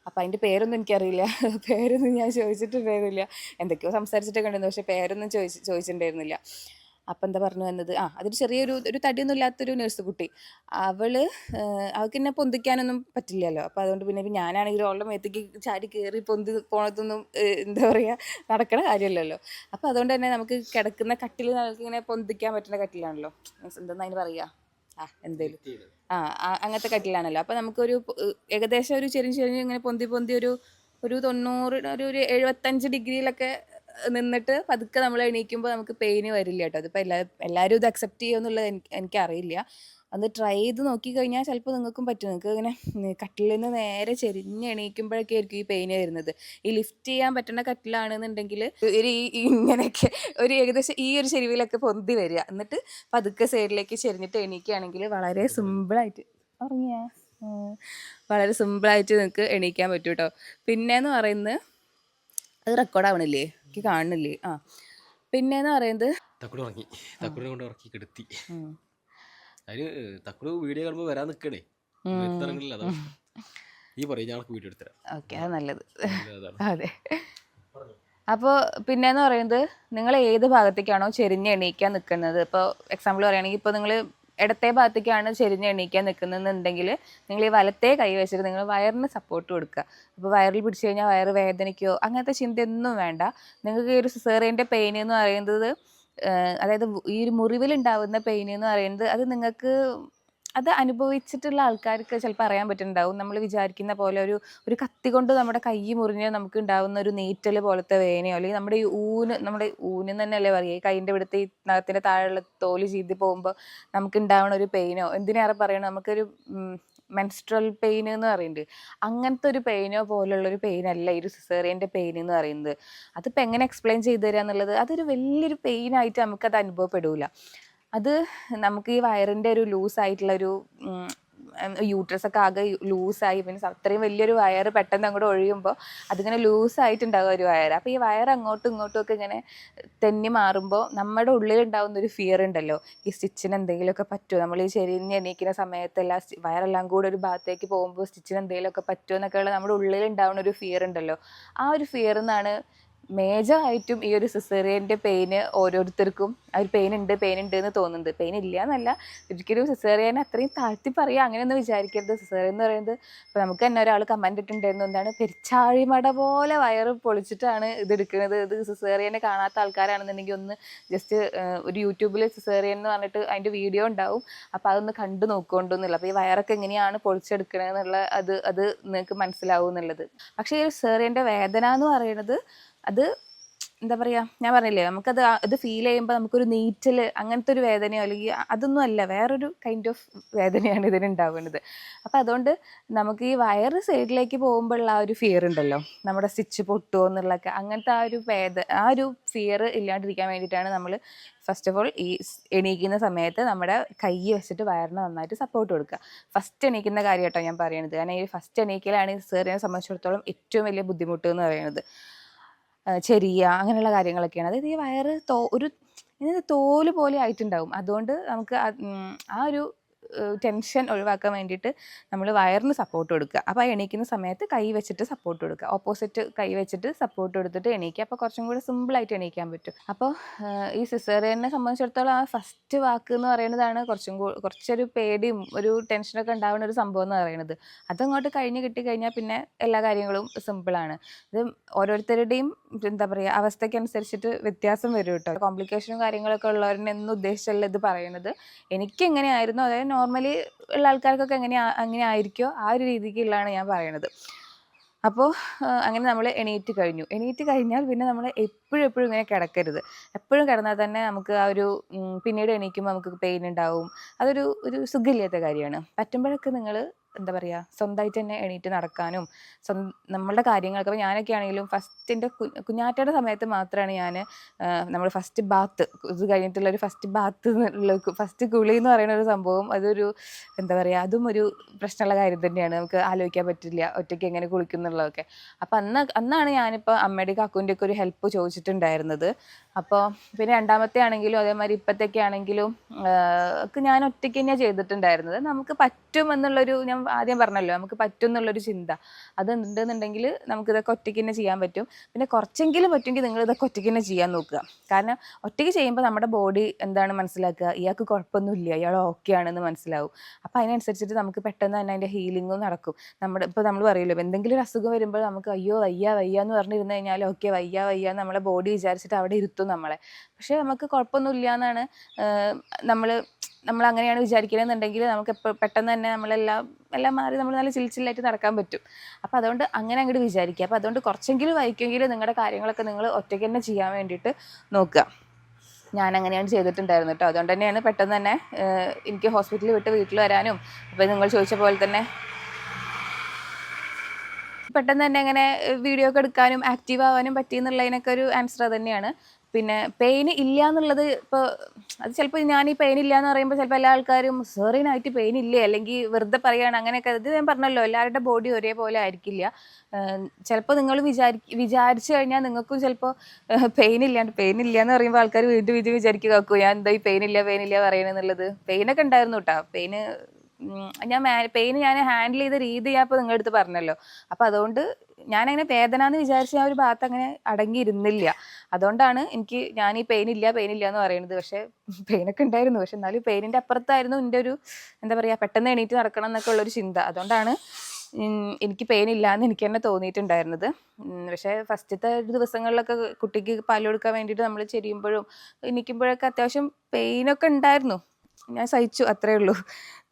അപ്പം അതിന്റെ പേരൊന്നും എനിക്കറിയില്ല. പേരൊന്നും ഞാൻ ചോദിച്ചിട്ടുണ്ടായിരുന്നില്ല. എന്തൊക്കെയോ സംസാരിച്ചിട്ടൊക്കെ ഉണ്ടായിരുന്നു. പക്ഷേ പേരൊന്നും ചോദിച്ച് ചോദിച്ചിട്ടുണ്ടായിരുന്നില്ല. അപ്പം എന്താ പറഞ്ഞു വന്നത്? ആ അതൊരു ചെറിയൊരു ഒരു തടിയൊന്നും ഇല്ലാത്തൊരു നഴ്സ് കുട്ടി. അവൾ ഏഹ്, അവൾക്ക് എന്നെ പൊന്തിക്കാനൊന്നും പറ്റില്ലല്ലോ. അപ്പോൾ അതുകൊണ്ട് പിന്നെ ഞാനാണെങ്കിൽ അവളുടെ മേത്തേക്ക് ചാടി കയറി പൊന്തി പോണതൊന്നും എന്താ പറയുക നടക്കണ കാര്യമല്ലല്ലോ അപ്പോൾ അതുകൊണ്ട് തന്നെ നമുക്ക് കിടക്കുന്ന കട്ടിൽ നമുക്ക് ഇങ്ങനെ പൊന്തിക്കാൻ പറ്റുന്ന കട്ടിലാണല്ലോ. മീൻസ് എന്താ അതിന് പറയുക ആ എന്തേലും. ആ അങ്ങനത്തെ കട്ടിലാണല്ലോ. അപ്പോൾ നമുക്കൊരു ഏകദേശം ഒരു ചെറിയ ചെറിയ ഇങ്ങനെ പൊന്തി പൊന്തി ഒരു ഒരു തൊണ്ണൂറ് ഒരു ഒരു എഴുപത്തഞ്ച് ഡിഗ്രിയിലൊക്കെ നിന്നിട്ട് പതുക്കെ നമ്മൾ എണീക്കുമ്പോൾ നമുക്ക് പെയിന് വരില്ല കേട്ടോ. അതിപ്പോൾ എല്ലാ എല്ലാവരും ഇത് അക്സെപ്റ്റ് ചെയ്യുമെന്നുള്ളത് എനിക്ക് എനിക്കറിയില്ല. അത് ട്രൈ ചെയ്ത് നോക്കിക്കഴിഞ്ഞാൽ ചിലപ്പോൾ നിങ്ങൾക്കും പറ്റും. നിങ്ങൾക്ക് ഇങ്ങനെ കട്ടിൽ നിന്ന് നേരെ ചെരിഞ്ഞ് എണീക്കുമ്പോഴൊക്കെ ആയിരിക്കും ഈ പെയിൻ വരുന്നത്. ഈ ലിഫ്റ്റ് ചെയ്യാൻ പറ്റുന്ന കട്ടിലാണെന്നുണ്ടെങ്കിൽ ഒരു ഈ ഇങ്ങനെയൊക്കെ ഒരു ഏകദേശം ഈ ഒരു ചെരുവിലൊക്കെ പൊന്തി വരിക. എന്നിട്ട് പതുക്കെ സൈഡിലേക്ക് ചെരിഞ്ഞിട്ട് എണീക്കുകയാണെങ്കിൽ വളരെ സിമ്പിളായിട്ട് ഉറങ്ങിയാ. വളരെ സിമ്പിളായിട്ട് നിങ്ങൾക്ക് എണീക്കാൻ പറ്റും കേട്ടോ പിന്നെന്ന് പറയുന്നത് അത് റെക്കോർഡ് ആവണില്ലേ? എനിക്ക് കാണുന്നില്ലേ ആ. പിന്നെന്ന് പറയുന്നത് തക്കുട് ഉറങ്ങി. തക്കുടിനെ കൊണ്ട് ഉറക്കി കെടുത്തി. അതിന് തക്കുട് വീഡിയോ കാണുമ്പോൾ വരാൻ നിൽക്കണേ ഇറങ്ങില്ല അതാണ് ഈ പറയും ഞങ്ങൾക്ക് വീഡിയോ എടുത്തരാം. ഓക്കെ അത് നല്ലത്. അതെ. അപ്പോൾ പിന്നെന്ന് പറയുന്നത് നിങ്ങൾ ഏത് ഭാഗത്തേക്കാണോ ചെരിഞ്ഞ് എണീക്കാൻ നിൽക്കുന്നത് ഇപ്പോൾ എക്സാമ്പിൾ പറയുകയാണെങ്കിൽ ഇപ്പോൾ നിങ്ങൾ ഇടത്തെ ഭാഗത്തേക്കാണ് ചെരിഞ്ഞ് എണീക്കാൻ നിൽക്കുന്നതെന്നുണ്ടെങ്കിൽ നിങ്ങൾ ഈ വലത്തെ കൈ വെച്ചിട്ട് നിങ്ങൾ വയറിന് സപ്പോർട്ട് കൊടുക്കുക. അപ്പോൾ വയറിൽ പിടിച്ചു കഴിഞ്ഞാൽ വയറ് വേദനയ്ക്കോ അങ്ങനത്തെ ചിന്തയൊന്നും വേണ്ട. നിങ്ങൾക്ക് ഈ ഒരു സിസേറിയന്റെ പെയിൻ എന്ന് പറയുന്നത് അതായത് ഈ ഒരു മുറിവിലുണ്ടാവുന്ന പെയിൻ എന്ന് പറയുന്നത് അത് നിങ്ങൾക്ക് അത് അനുഭവിച്ചിട്ടുള്ള ആൾക്കാർക്ക് ചിലപ്പോൾ അറിയാൻ പറ്റുന്നുണ്ടാവും. നമ്മൾ വിചാരിക്കുന്ന പോലെ ഒരു ഒരു കത്തി കൊണ്ട് നമ്മുടെ കൈ മുറിഞ്ഞ് നമുക്ക് ഉണ്ടാകുന്ന ഒരു നീറ്റൽ പോലത്തെ വേനയോ അല്ലെങ്കിൽ നമ്മുടെ ഈ ഊന് നമ്മുടെ ഊന് തന്നെയല്ലേ പറയുക. ഈ കൈന്റെ ഇവിടുത്തെ ഈ നഖത്തിന്റെ താഴെയുള്ള തോൽ ചീതി പോകുമ്പോൾ നമുക്ക് ഉണ്ടാവുന്ന ഒരു പെയിനോ എന്തിനേറെ പറയണോ? നമുക്കൊരു മെൻസ്ട്രൽ പെയിൻ എന്ന് പറയുന്നുണ്ട്. അങ്ങനത്തെ ഒരു പെയിനോ പോലുള്ള ഒരു പെയിൻ അല്ല ഈ ഒരു സിസേറിയന്റെ പെയിൻ എന്ന് പറയുന്നത്. അതിപ്പോൾ എങ്ങനെ എക്സ്പ്ലെയിൻ ചെയ്തു തരിക എന്നുള്ളത് അതൊരു വലിയൊരു പെയിനായിട്ട് നമുക്കത് അനുഭവപ്പെടില്ല അത് നമുക്ക് ഈ വയറിന്റെ ഒരു ലൂസ് ഒരു യൂട്രസ് ഒക്കെ ആകെ ലൂസായി. പിന്നെ അത്രയും വലിയൊരു വയർ പെട്ടെന്ന് അങ്ങോട്ട് ഒഴിയുമ്പോൾ അതിങ്ങനെ ലൂസായിട്ടുണ്ടാകും ഒരു വയർ അപ്പോൾ ഈ വയർ അങ്ങോട്ടും ഇങ്ങോട്ടും ഒക്കെ ഇങ്ങനെ തെന്നി മാറുമ്പോൾ നമ്മുടെ ഉള്ളിലുണ്ടാകുന്ന ഒരു ഫിയർ ഉണ്ടല്ലോ. ഈ സ്റ്റിച്ചിന് എന്തെങ്കിലുമൊക്കെ പറ്റുമോ? നമ്മൾ ഈ ചെരിഞ്ഞ് എണീക്കുന്ന സമയത്തെല്ലാം വയറെല്ലാം കൂടെ ഒരു ഭാഗത്തേക്ക് പോകുമ്പോൾ സ്റ്റിച്ചിന് എന്തെങ്കിലുമൊക്കെ പറ്റുമോ എന്നൊക്കെയുള്ള നമ്മുടെ ഉള്ളിലുണ്ടാവുന്ന ഒരു ഫിയർ ഉണ്ടല്ലോ. ആ ഒരു ഫിയർ നിന്നാണ് മേജർ ആയിട്ടും ഈ ഒരു സിസേറിയന്റെ പെയിന് ഓരോരുത്തർക്കും ഒരു പെയിൻ ഉണ്ട് പെയിൻ ഉണ്ട് എന്ന് തോന്നുന്നുണ്ട്. പെയിൻ ഇല്ല എന്നല്ല ഒരിക്കലും സിസേറിയനെ അത്രയും താഴ്ത്തി പറയുക അങ്ങനെയൊന്നും വിചാരിക്കരുത്. സിസേറിയൻ എന്ന് പറയുന്നത് ഇപ്പോൾ നമുക്ക് തന്നെ ഒരാൾ കമന്റ് ഇട്ടിട്ടുണ്ടായിരുന്നു എന്താണ് പെരിച്ചാഴിമട പോലെ വയറ് പൊളിച്ചിട്ടാണ് ഇത് എടുക്കുന്നത്. ഇത് സിസേറിയനെ കാണാത്ത ആൾക്കാരാണെന്നുണ്ടെങ്കിൽ ഒന്ന് ജസ്റ്റ് ഒരു യൂട്യൂബിൽ സിസേറിയൻ എന്ന് പറഞ്ഞിട്ട് അതിന്റെ വീഡിയോ ഉണ്ടാവും. അപ്പോൾ അതൊന്ന് കണ്ടു നോക്കുകൊണ്ടൊന്നുമില്ല അപ്പോൾ ഈ വയറൊക്കെ എങ്ങനെയാണ് പൊളിച്ചെടുക്കണമെന്നുള്ള അത് അത് നിങ്ങൾക്ക് മനസ്സിലാവും എന്നുള്ളത് പക്ഷേ ഈ സിസേറിയന്റെ വേദന എന്ന് പറയുന്നത് അത് എന്താ പറയുക ഞാൻ പറഞ്ഞില്ലേ നമുക്കത് അത് ഫീൽ ചെയ്യുമ്പോൾ നമുക്കൊരു നീറ്റൽ അങ്ങനത്തെ ഒരു വേദനയോ അല്ലെങ്കിൽ അതൊന്നും അല്ല വേറൊരു കൈൻഡ് ഓഫ് വേദനയാണ് ഇതിനുണ്ടാവുന്നത് അപ്പോൾ അതുകൊണ്ട് നമുക്ക് ഈ വയറ് സൈഡിലേക്ക് പോകുമ്പോഴുള്ള ആ ഒരു ഫിയർ ഉണ്ടല്ലോ നമ്മുടെ സ്റ്റിച്ച് പൊട്ടുമോ എന്നുള്ളതൊക്കെ അങ്ങനത്തെ ആ ഒരു വേദ ആ ഒരു ഫിയർ ഇല്ലാണ്ടിരിക്കാൻ വേണ്ടിയിട്ടാണ് നമ്മൾ ഫസ്റ്റ് ഓഫ് ഓൾ ഈ എണീക്കുന്ന സമയത്ത് നമ്മുടെ കൈ വെച്ചിട്ട് വയറിന് നന്നായിട്ട് സപ്പോർട്ട് കൊടുക്കുക ഫസ്റ്റ് എണീക്കുന്ന കാര്യം കേട്ടോ ഞാൻ പറയണത്. കാരണം ഈ ഫസ്റ്റ് എണീക്കലാണ് ഈ സേറിയനെ സംബന്ധിച്ചിടത്തോളം ഏറ്റവും വലിയ ബുദ്ധിമുട്ട് എന്ന് പറയുന്നത്. ആ, ചെറിയ അങ്ങനെയുള്ള കാര്യങ്ങളൊക്കെയാണ്. അതായത് ഈ വയറ് തോ ഒരു ഇതിന് തോൽ പോലെ ആയിട്ടുണ്ടാവും. അതുകൊണ്ട് നമുക്ക് ആ ഒരു ടെൻഷൻ ഒഴിവാക്കാൻ വേണ്ടിയിട്ട് നമ്മൾ വയറിന് സപ്പോർട്ട് കൊടുക്കുക. അപ്പോൾ എണീക്കുന്ന സമയത്ത് കൈ വെച്ചിട്ട് സപ്പോർട്ട് കൊടുക്കുക. ഓപ്പോസിറ്റ് കൈ വെച്ചിട്ട് സപ്പോർട്ട് കൊടുത്തിട്ട് എണീക്കുക. അപ്പോൾ കുറച്ചും കൂടി സിമ്പിളായിട്ട് എണീക്കാൻ പറ്റും. അപ്പോൾ ഈ സിസേറിയനെ സംബന്ധിച്ചിടത്തോളം ആ ഫസ്റ്റ് വാക്ക് എന്ന് പറയുന്നതാണ് കുറച്ചും കുറച്ചൊരു പേടിയും ഒരു ടെൻഷനൊക്കെ ഉണ്ടാവുന്ന ഒരു സംഭവം എന്ന് പറയുന്നത്. അതങ്ങോട്ട് കഴിഞ്ഞ് കിട്ടിക്കഴിഞ്ഞാൽ പിന്നെ എല്ലാ കാര്യങ്ങളും സിമ്പിളാണ് ഇത് ഓരോരുത്തരുടെയും എന്താ പറയുക അവസ്ഥയ്ക്കനുസരിച്ചിട്ട് വ്യത്യാസം വരും കേട്ടോ കോംപ്ലിക്കേഷനും കാര്യങ്ങളൊക്കെ ഉള്ളവരെന്നെ ഉദ്ദേശിച്ചല്ല ഇത് പറയുന്നത്. എനിക്ക് എങ്ങനെയായിരുന്നു അതായത് നോർമലി ഉള്ള ആൾക്കാർക്കൊക്കെ എങ്ങനെ അങ്ങനെ ആയിരിക്കുമോ ആ ഒരു രീതിക്കുള്ളതാണ് ഞാൻ പറയണത്. അപ്പോൾ അങ്ങനെ നമ്മൾ എണീറ്റ് കഴിഞ്ഞു. എണീറ്റ് കഴിഞ്ഞാൽ പിന്നെ നമ്മൾ എപ്പോഴും എപ്പോഴും ഇങ്ങനെ കിടക്കരുത്. എപ്പോഴും കിടന്നാൽ തന്നെ നമുക്ക് ആ ഒരു പിന്നീട് എണീക്കുമ്പോൾ നമുക്ക് പെയിൻ ഉണ്ടാവും. അതൊരു ഒരു സുഖമില്ലാത്ത കാര്യമാണ്. പറ്റുമ്പോഴൊക്കെ നിങ്ങൾ എന്താ പറയുക സ്വന്തമായിട്ട് തന്നെ എണീറ്റ് നടക്കാനും സ്വന്തം നമ്മളുടെ കാര്യങ്ങൾക്ക് അപ്പോൾ ഞാനൊക്കെ ആണെങ്കിലും ഫസ്റ്റിന്റെ കുഞ്ഞാറ്റയുടെ സമയത്ത് മാത്രമാണ് ഞാൻ നമ്മൾ ഫസ്റ്റ് ബാത്ത് ഇത് കഴിഞ്ഞിട്ടുള്ള ഒരു ഫസ്റ്റ് ബാത്ത് ഫസ്റ്റ് കുളി എന്ന് പറയുന്ന ഒരു സംഭവം അതൊരു എന്താ പറയുക അതും ഒരു പ്രശ്നമുള്ള കാര്യം തന്നെയാണ്. നമുക്ക് ആലോചിക്കാൻ പറ്റില്ല ഒറ്റയ്ക്ക് എങ്ങനെ കുളിക്കുന്നുള്ളതൊക്കെ. അപ്പോൾ അന്ന് അന്നാണ് ഞാനിപ്പോൾ അമ്മയുടെ കാക്കുവിന്റെ ഒക്കെ ഒരു ഹെൽപ്പ് ചോദിച്ചിട്ടുണ്ടായിരുന്നത്. അപ്പോൾ പിന്നെ രണ്ടാമത്തെ ആണെങ്കിലും അതേമാതിരി ഇപ്പോഴത്തേക്കാണെങ്കിലും ഒക്കെ ഞാൻ ഒറ്റയ്ക്ക് തന്നെയാണ് ചെയ്തിട്ടുണ്ടായിരുന്നത്. നമുക്ക് പറ്റും എന്നുള്ളൊരു ഞാൻ ആദ്യം പറഞ്ഞല്ലോ നമുക്ക് പറ്റും എന്നുള്ളൊരു ചിന്ത. അത് ഉണ്ടെന്നുണ്ടെങ്കിൽ നമുക്ക് ഇതൊക്കെ ഒറ്റയ്ക്ക് തന്നെ ചെയ്യാൻ പറ്റും. പിന്നെ കുറച്ചെങ്കിലും പറ്റുമെങ്കിൽ നിങ്ങൾ ഇതൊക്കെ ഒറ്റയ്ക്ക് തന്നെ ചെയ്യാൻ നോക്കുക. കാരണം ഒറ്റയ്ക്ക് ചെയ്യുമ്പോൾ നമ്മുടെ ബോഡി എന്താണ് മനസ്സിലാക്കുക? ഇയാൾക്ക് കുഴപ്പമൊന്നുമില്ല. ഇയാൾ ഓക്കെ ആണെന്ന് മനസ്സിലാവും. അപ്പോൾ അതിനനുസരിച്ചിട്ട് നമുക്ക് പെട്ടെന്ന് തന്നെ അതിന്റെ ഹീലിങ്ങും നടക്കും. നമ്മുടെ ഇപ്പോൾ നമ്മൾ പറയുമല്ലോ എന്തെങ്കിലും ഒരു അസുഖം വരുമ്പോൾ നമുക്ക് അയ്യോ വയ്യ വയ്യ എന്ന് പറഞ്ഞിരുന്നു കഴിഞ്ഞാൽ ഓക്കെ വയ്യ വയ്യ നമ്മളെ ബോഡി വിചാരിച്ചിട്ട് അവിടെ ഇരുത്തും നമ്മളെ. പക്ഷേ നമുക്ക് കുഴപ്പമൊന്നുമില്ല എന്നാണ് നമ്മൾ നമ്മൾ അങ്ങനെയാണ് വിചാരിക്കണമെന്നുണ്ടെങ്കിൽ നമുക്ക് എപ്പോൾ പെട്ടെന്ന് തന്നെ നമ്മളെല്ലാം എല്ലാം മാറി നമ്മൾ നല്ല ചിൽച്ചില്ലായിട്ട് നടക്കാൻ പറ്റും. അപ്പോൾ അതുകൊണ്ട് അങ്ങനെ അങ്ങോട്ട് വിചാരിക്കുക അപ്പോൾ അതുകൊണ്ട് കുറച്ചെങ്കിലും വൈക്കുമെങ്കിലും നിങ്ങളുടെ കാര്യങ്ങളൊക്കെ നിങ്ങൾ ഒറ്റയ്ക്ക് തന്നെ ചെയ്യാൻ വേണ്ടിയിട്ട് നോക്കുക ഞാൻ അങ്ങനെയാണ് ചെയ്തിട്ടുണ്ടായിരുന്നു കേട്ടോ അതുകൊണ്ട് തന്നെയാണ് പെട്ടെന്ന് തന്നെ എനിക്ക് ഹോസ്പിറ്റലിൽ വിട്ട് വീട്ടിൽ വരാനും അപ്പോൾ നിങ്ങൾ ചോദിച്ച പോലെ തന്നെ പെട്ടെന്ന് തന്നെ അങ്ങനെ വീഡിയോ ഒക്കെ എടുക്കാനും ആക്റ്റീവ് ആവാനും പറ്റിയെന്നുള്ളതിനൊക്കെ ഒരു ആൻസർ തന്നെയാണ്. പിന്നെ പെയിൻ ഇല്ല എന്നുള്ളത് ഇപ്പോൾ അത് ചിലപ്പോൾ ഞാൻ ഈ പെയിൻ ഇല്ല എന്ന് പറയുമ്പോൾ ചിലപ്പോൾ എല്ലാ ആൾക്കാരും സെറിനായിട്ട് പെയിൻ ഇല്ലേ? അല്ലെങ്കിൽ വെറുതെ പറയുകയാണ് അങ്ങനെയൊക്കെ. ഇത് ഞാൻ പറഞ്ഞല്ലോ എല്ലാവരുടെ ബോഡി ഒരേപോലെ ആയിരിക്കില്ല. ചിലപ്പോൾ നിങ്ങൾ വിചാരി വിചാരിച്ചു കഴിഞ്ഞാൽ നിങ്ങൾക്കും ചിലപ്പോൾ പെയിൻ ഇല്ലാണ്ട് പെയിൻ ഇല്ല എന്ന് പറയുമ്പോൾ ആൾക്കാർ വീണ്ടും വീണ്ടും വിചാരിക്കുക ഞാൻ എന്താ ഈ പെയിൻ ഇല്ല പെയിൻ ഇല്ല പറയണെന്നുള്ളത് പെയിനൊക്കെ ഉണ്ടായിരുന്നു കേട്ടോ പെയിന് ഞാൻ പെയിൻ ഞാൻ ഹാൻഡിൽ ചെയ്ത രീതി ഞാൻ ഇപ്പോൾ നിങ്ങളുടെ അടുത്ത് പറഞ്ഞല്ലോ. അപ്പോൾ അതുകൊണ്ട് ഞാൻ അങ്ങനെ വേദന എന്ന് വിചാരിച്ച് ഞാൻ ഒരു ഭാഗത്ത് അങ്ങനെ അടങ്ങിയിരുന്നില്ല. അതുകൊണ്ടാണ് എനിക്ക് ഞാൻ ഈ പെയിൻ ഇല്ല പെയിൻ ഇല്ല എന്ന് പറയുന്നത്. പക്ഷേ പെയിനൊക്കെ ഉണ്ടായിരുന്നു. പക്ഷെ എന്നാലും പെയിനിന്റെ അപ്പുറത്തായിരുന്നു എന്റെ ഒരു എന്താ പറയുക പെട്ടെന്ന് എണീറ്റ് നടക്കണം എന്നൊക്കെ ഉള്ളൊരു ചിന്ത. അതുകൊണ്ടാണ് എനിക്ക് പെയിൻ ഇല്ല എന്ന് എനിക്ക് തന്നെ തോന്നിയിട്ടുണ്ടായിരുന്നത്. പക്ഷേ ഫസ്റ്റത്തെ ദിവസങ്ങളിലൊക്കെ കുട്ടിക്ക് പാൽ കൊടുക്കാൻ വേണ്ടിയിട്ട് നമ്മൾ ചെരിയുമ്പോഴും നിൽക്കുമ്പോഴൊക്കെ അത്യാവശ്യം പെയിനൊക്കെ ഉണ്ടായിരുന്നു. ഞാൻ സഹിച്ചു അത്രേ ഉള്ളൂ.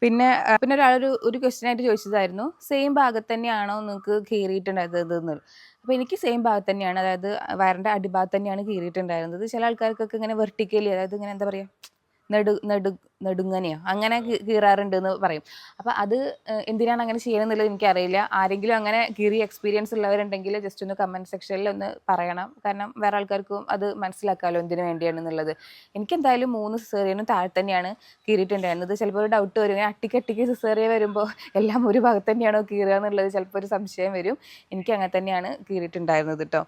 പിന്നെ പിന്നെ ഒരാളൊരു ഒരു ക്വസ്റ്റ്യൻ ആയിട്ട് ചോദിച്ചതായിരുന്നു സെയിം ഭാഗത്ത് തന്നെയാണോ നിങ്ങൾക്ക് കീറിയിട്ടുണ്ടായത് എന്ന് അപ്പോൾ എനിക്ക് സെയിം ഭാഗത്ത് തന്നെയാണ് അതായത് വയറിന്റെ അടിഭാഗത്ത് തന്നെയാണ് കീറിയിട്ടുണ്ടായിരുന്നത്. ചില ആൾക്കാർക്കൊക്കെ ഇങ്ങനെ വെർട്ടിക്കലി അതായത് ഇങ്ങനെ എന്താ പറയുക നെടു നെടു നെടുങ്ങനെയോ? അങ്ങനെ കീറാറുണ്ട് എന്ന് പറയും. അപ്പോൾ അത് എന്തിനാണ് അങ്ങനെ ചെയ്യണമെന്നുള്ളത് എനിക്കറിയില്ല. ആരെങ്കിലും അങ്ങനെ കീറി എക്സ്പീരിയൻസ് ഉള്ളവരുണ്ടെങ്കിൽ ജസ്റ്റ് ഒന്ന് കമന്റ് സെക്ഷനിൽ ഒന്ന് പറയണം. കാരണം വേറെ ആൾക്കാർക്കും അത് മനസ്സിലാക്കാമല്ലോ എന്തിനു വേണ്ടിയാണെന്നുള്ളത് എനിക്ക് എന്തായാലും മൂന്ന് സിസേറിയനും താഴെ തന്നെയാണ് കീറിയിട്ടുണ്ടായിരുന്നത്. ചിലപ്പോൾ ഒരു ഡൗട്ട് വരും. അട്ടിക്ക് അട്ടിക്കട്ടിക്ക് സിസേറിയ വരുമ്പോൾ എല്ലാം ഒരു ഭാഗത്ത് തന്നെയാണോ കീറുക എന്നുള്ളത് ചിലപ്പോൾ ഒരു സംശയം വരും. എനിക്ക് അങ്ങനെ തന്നെയാണ് കീറിയിട്ടുണ്ടായിരുന്നത് കേട്ടോ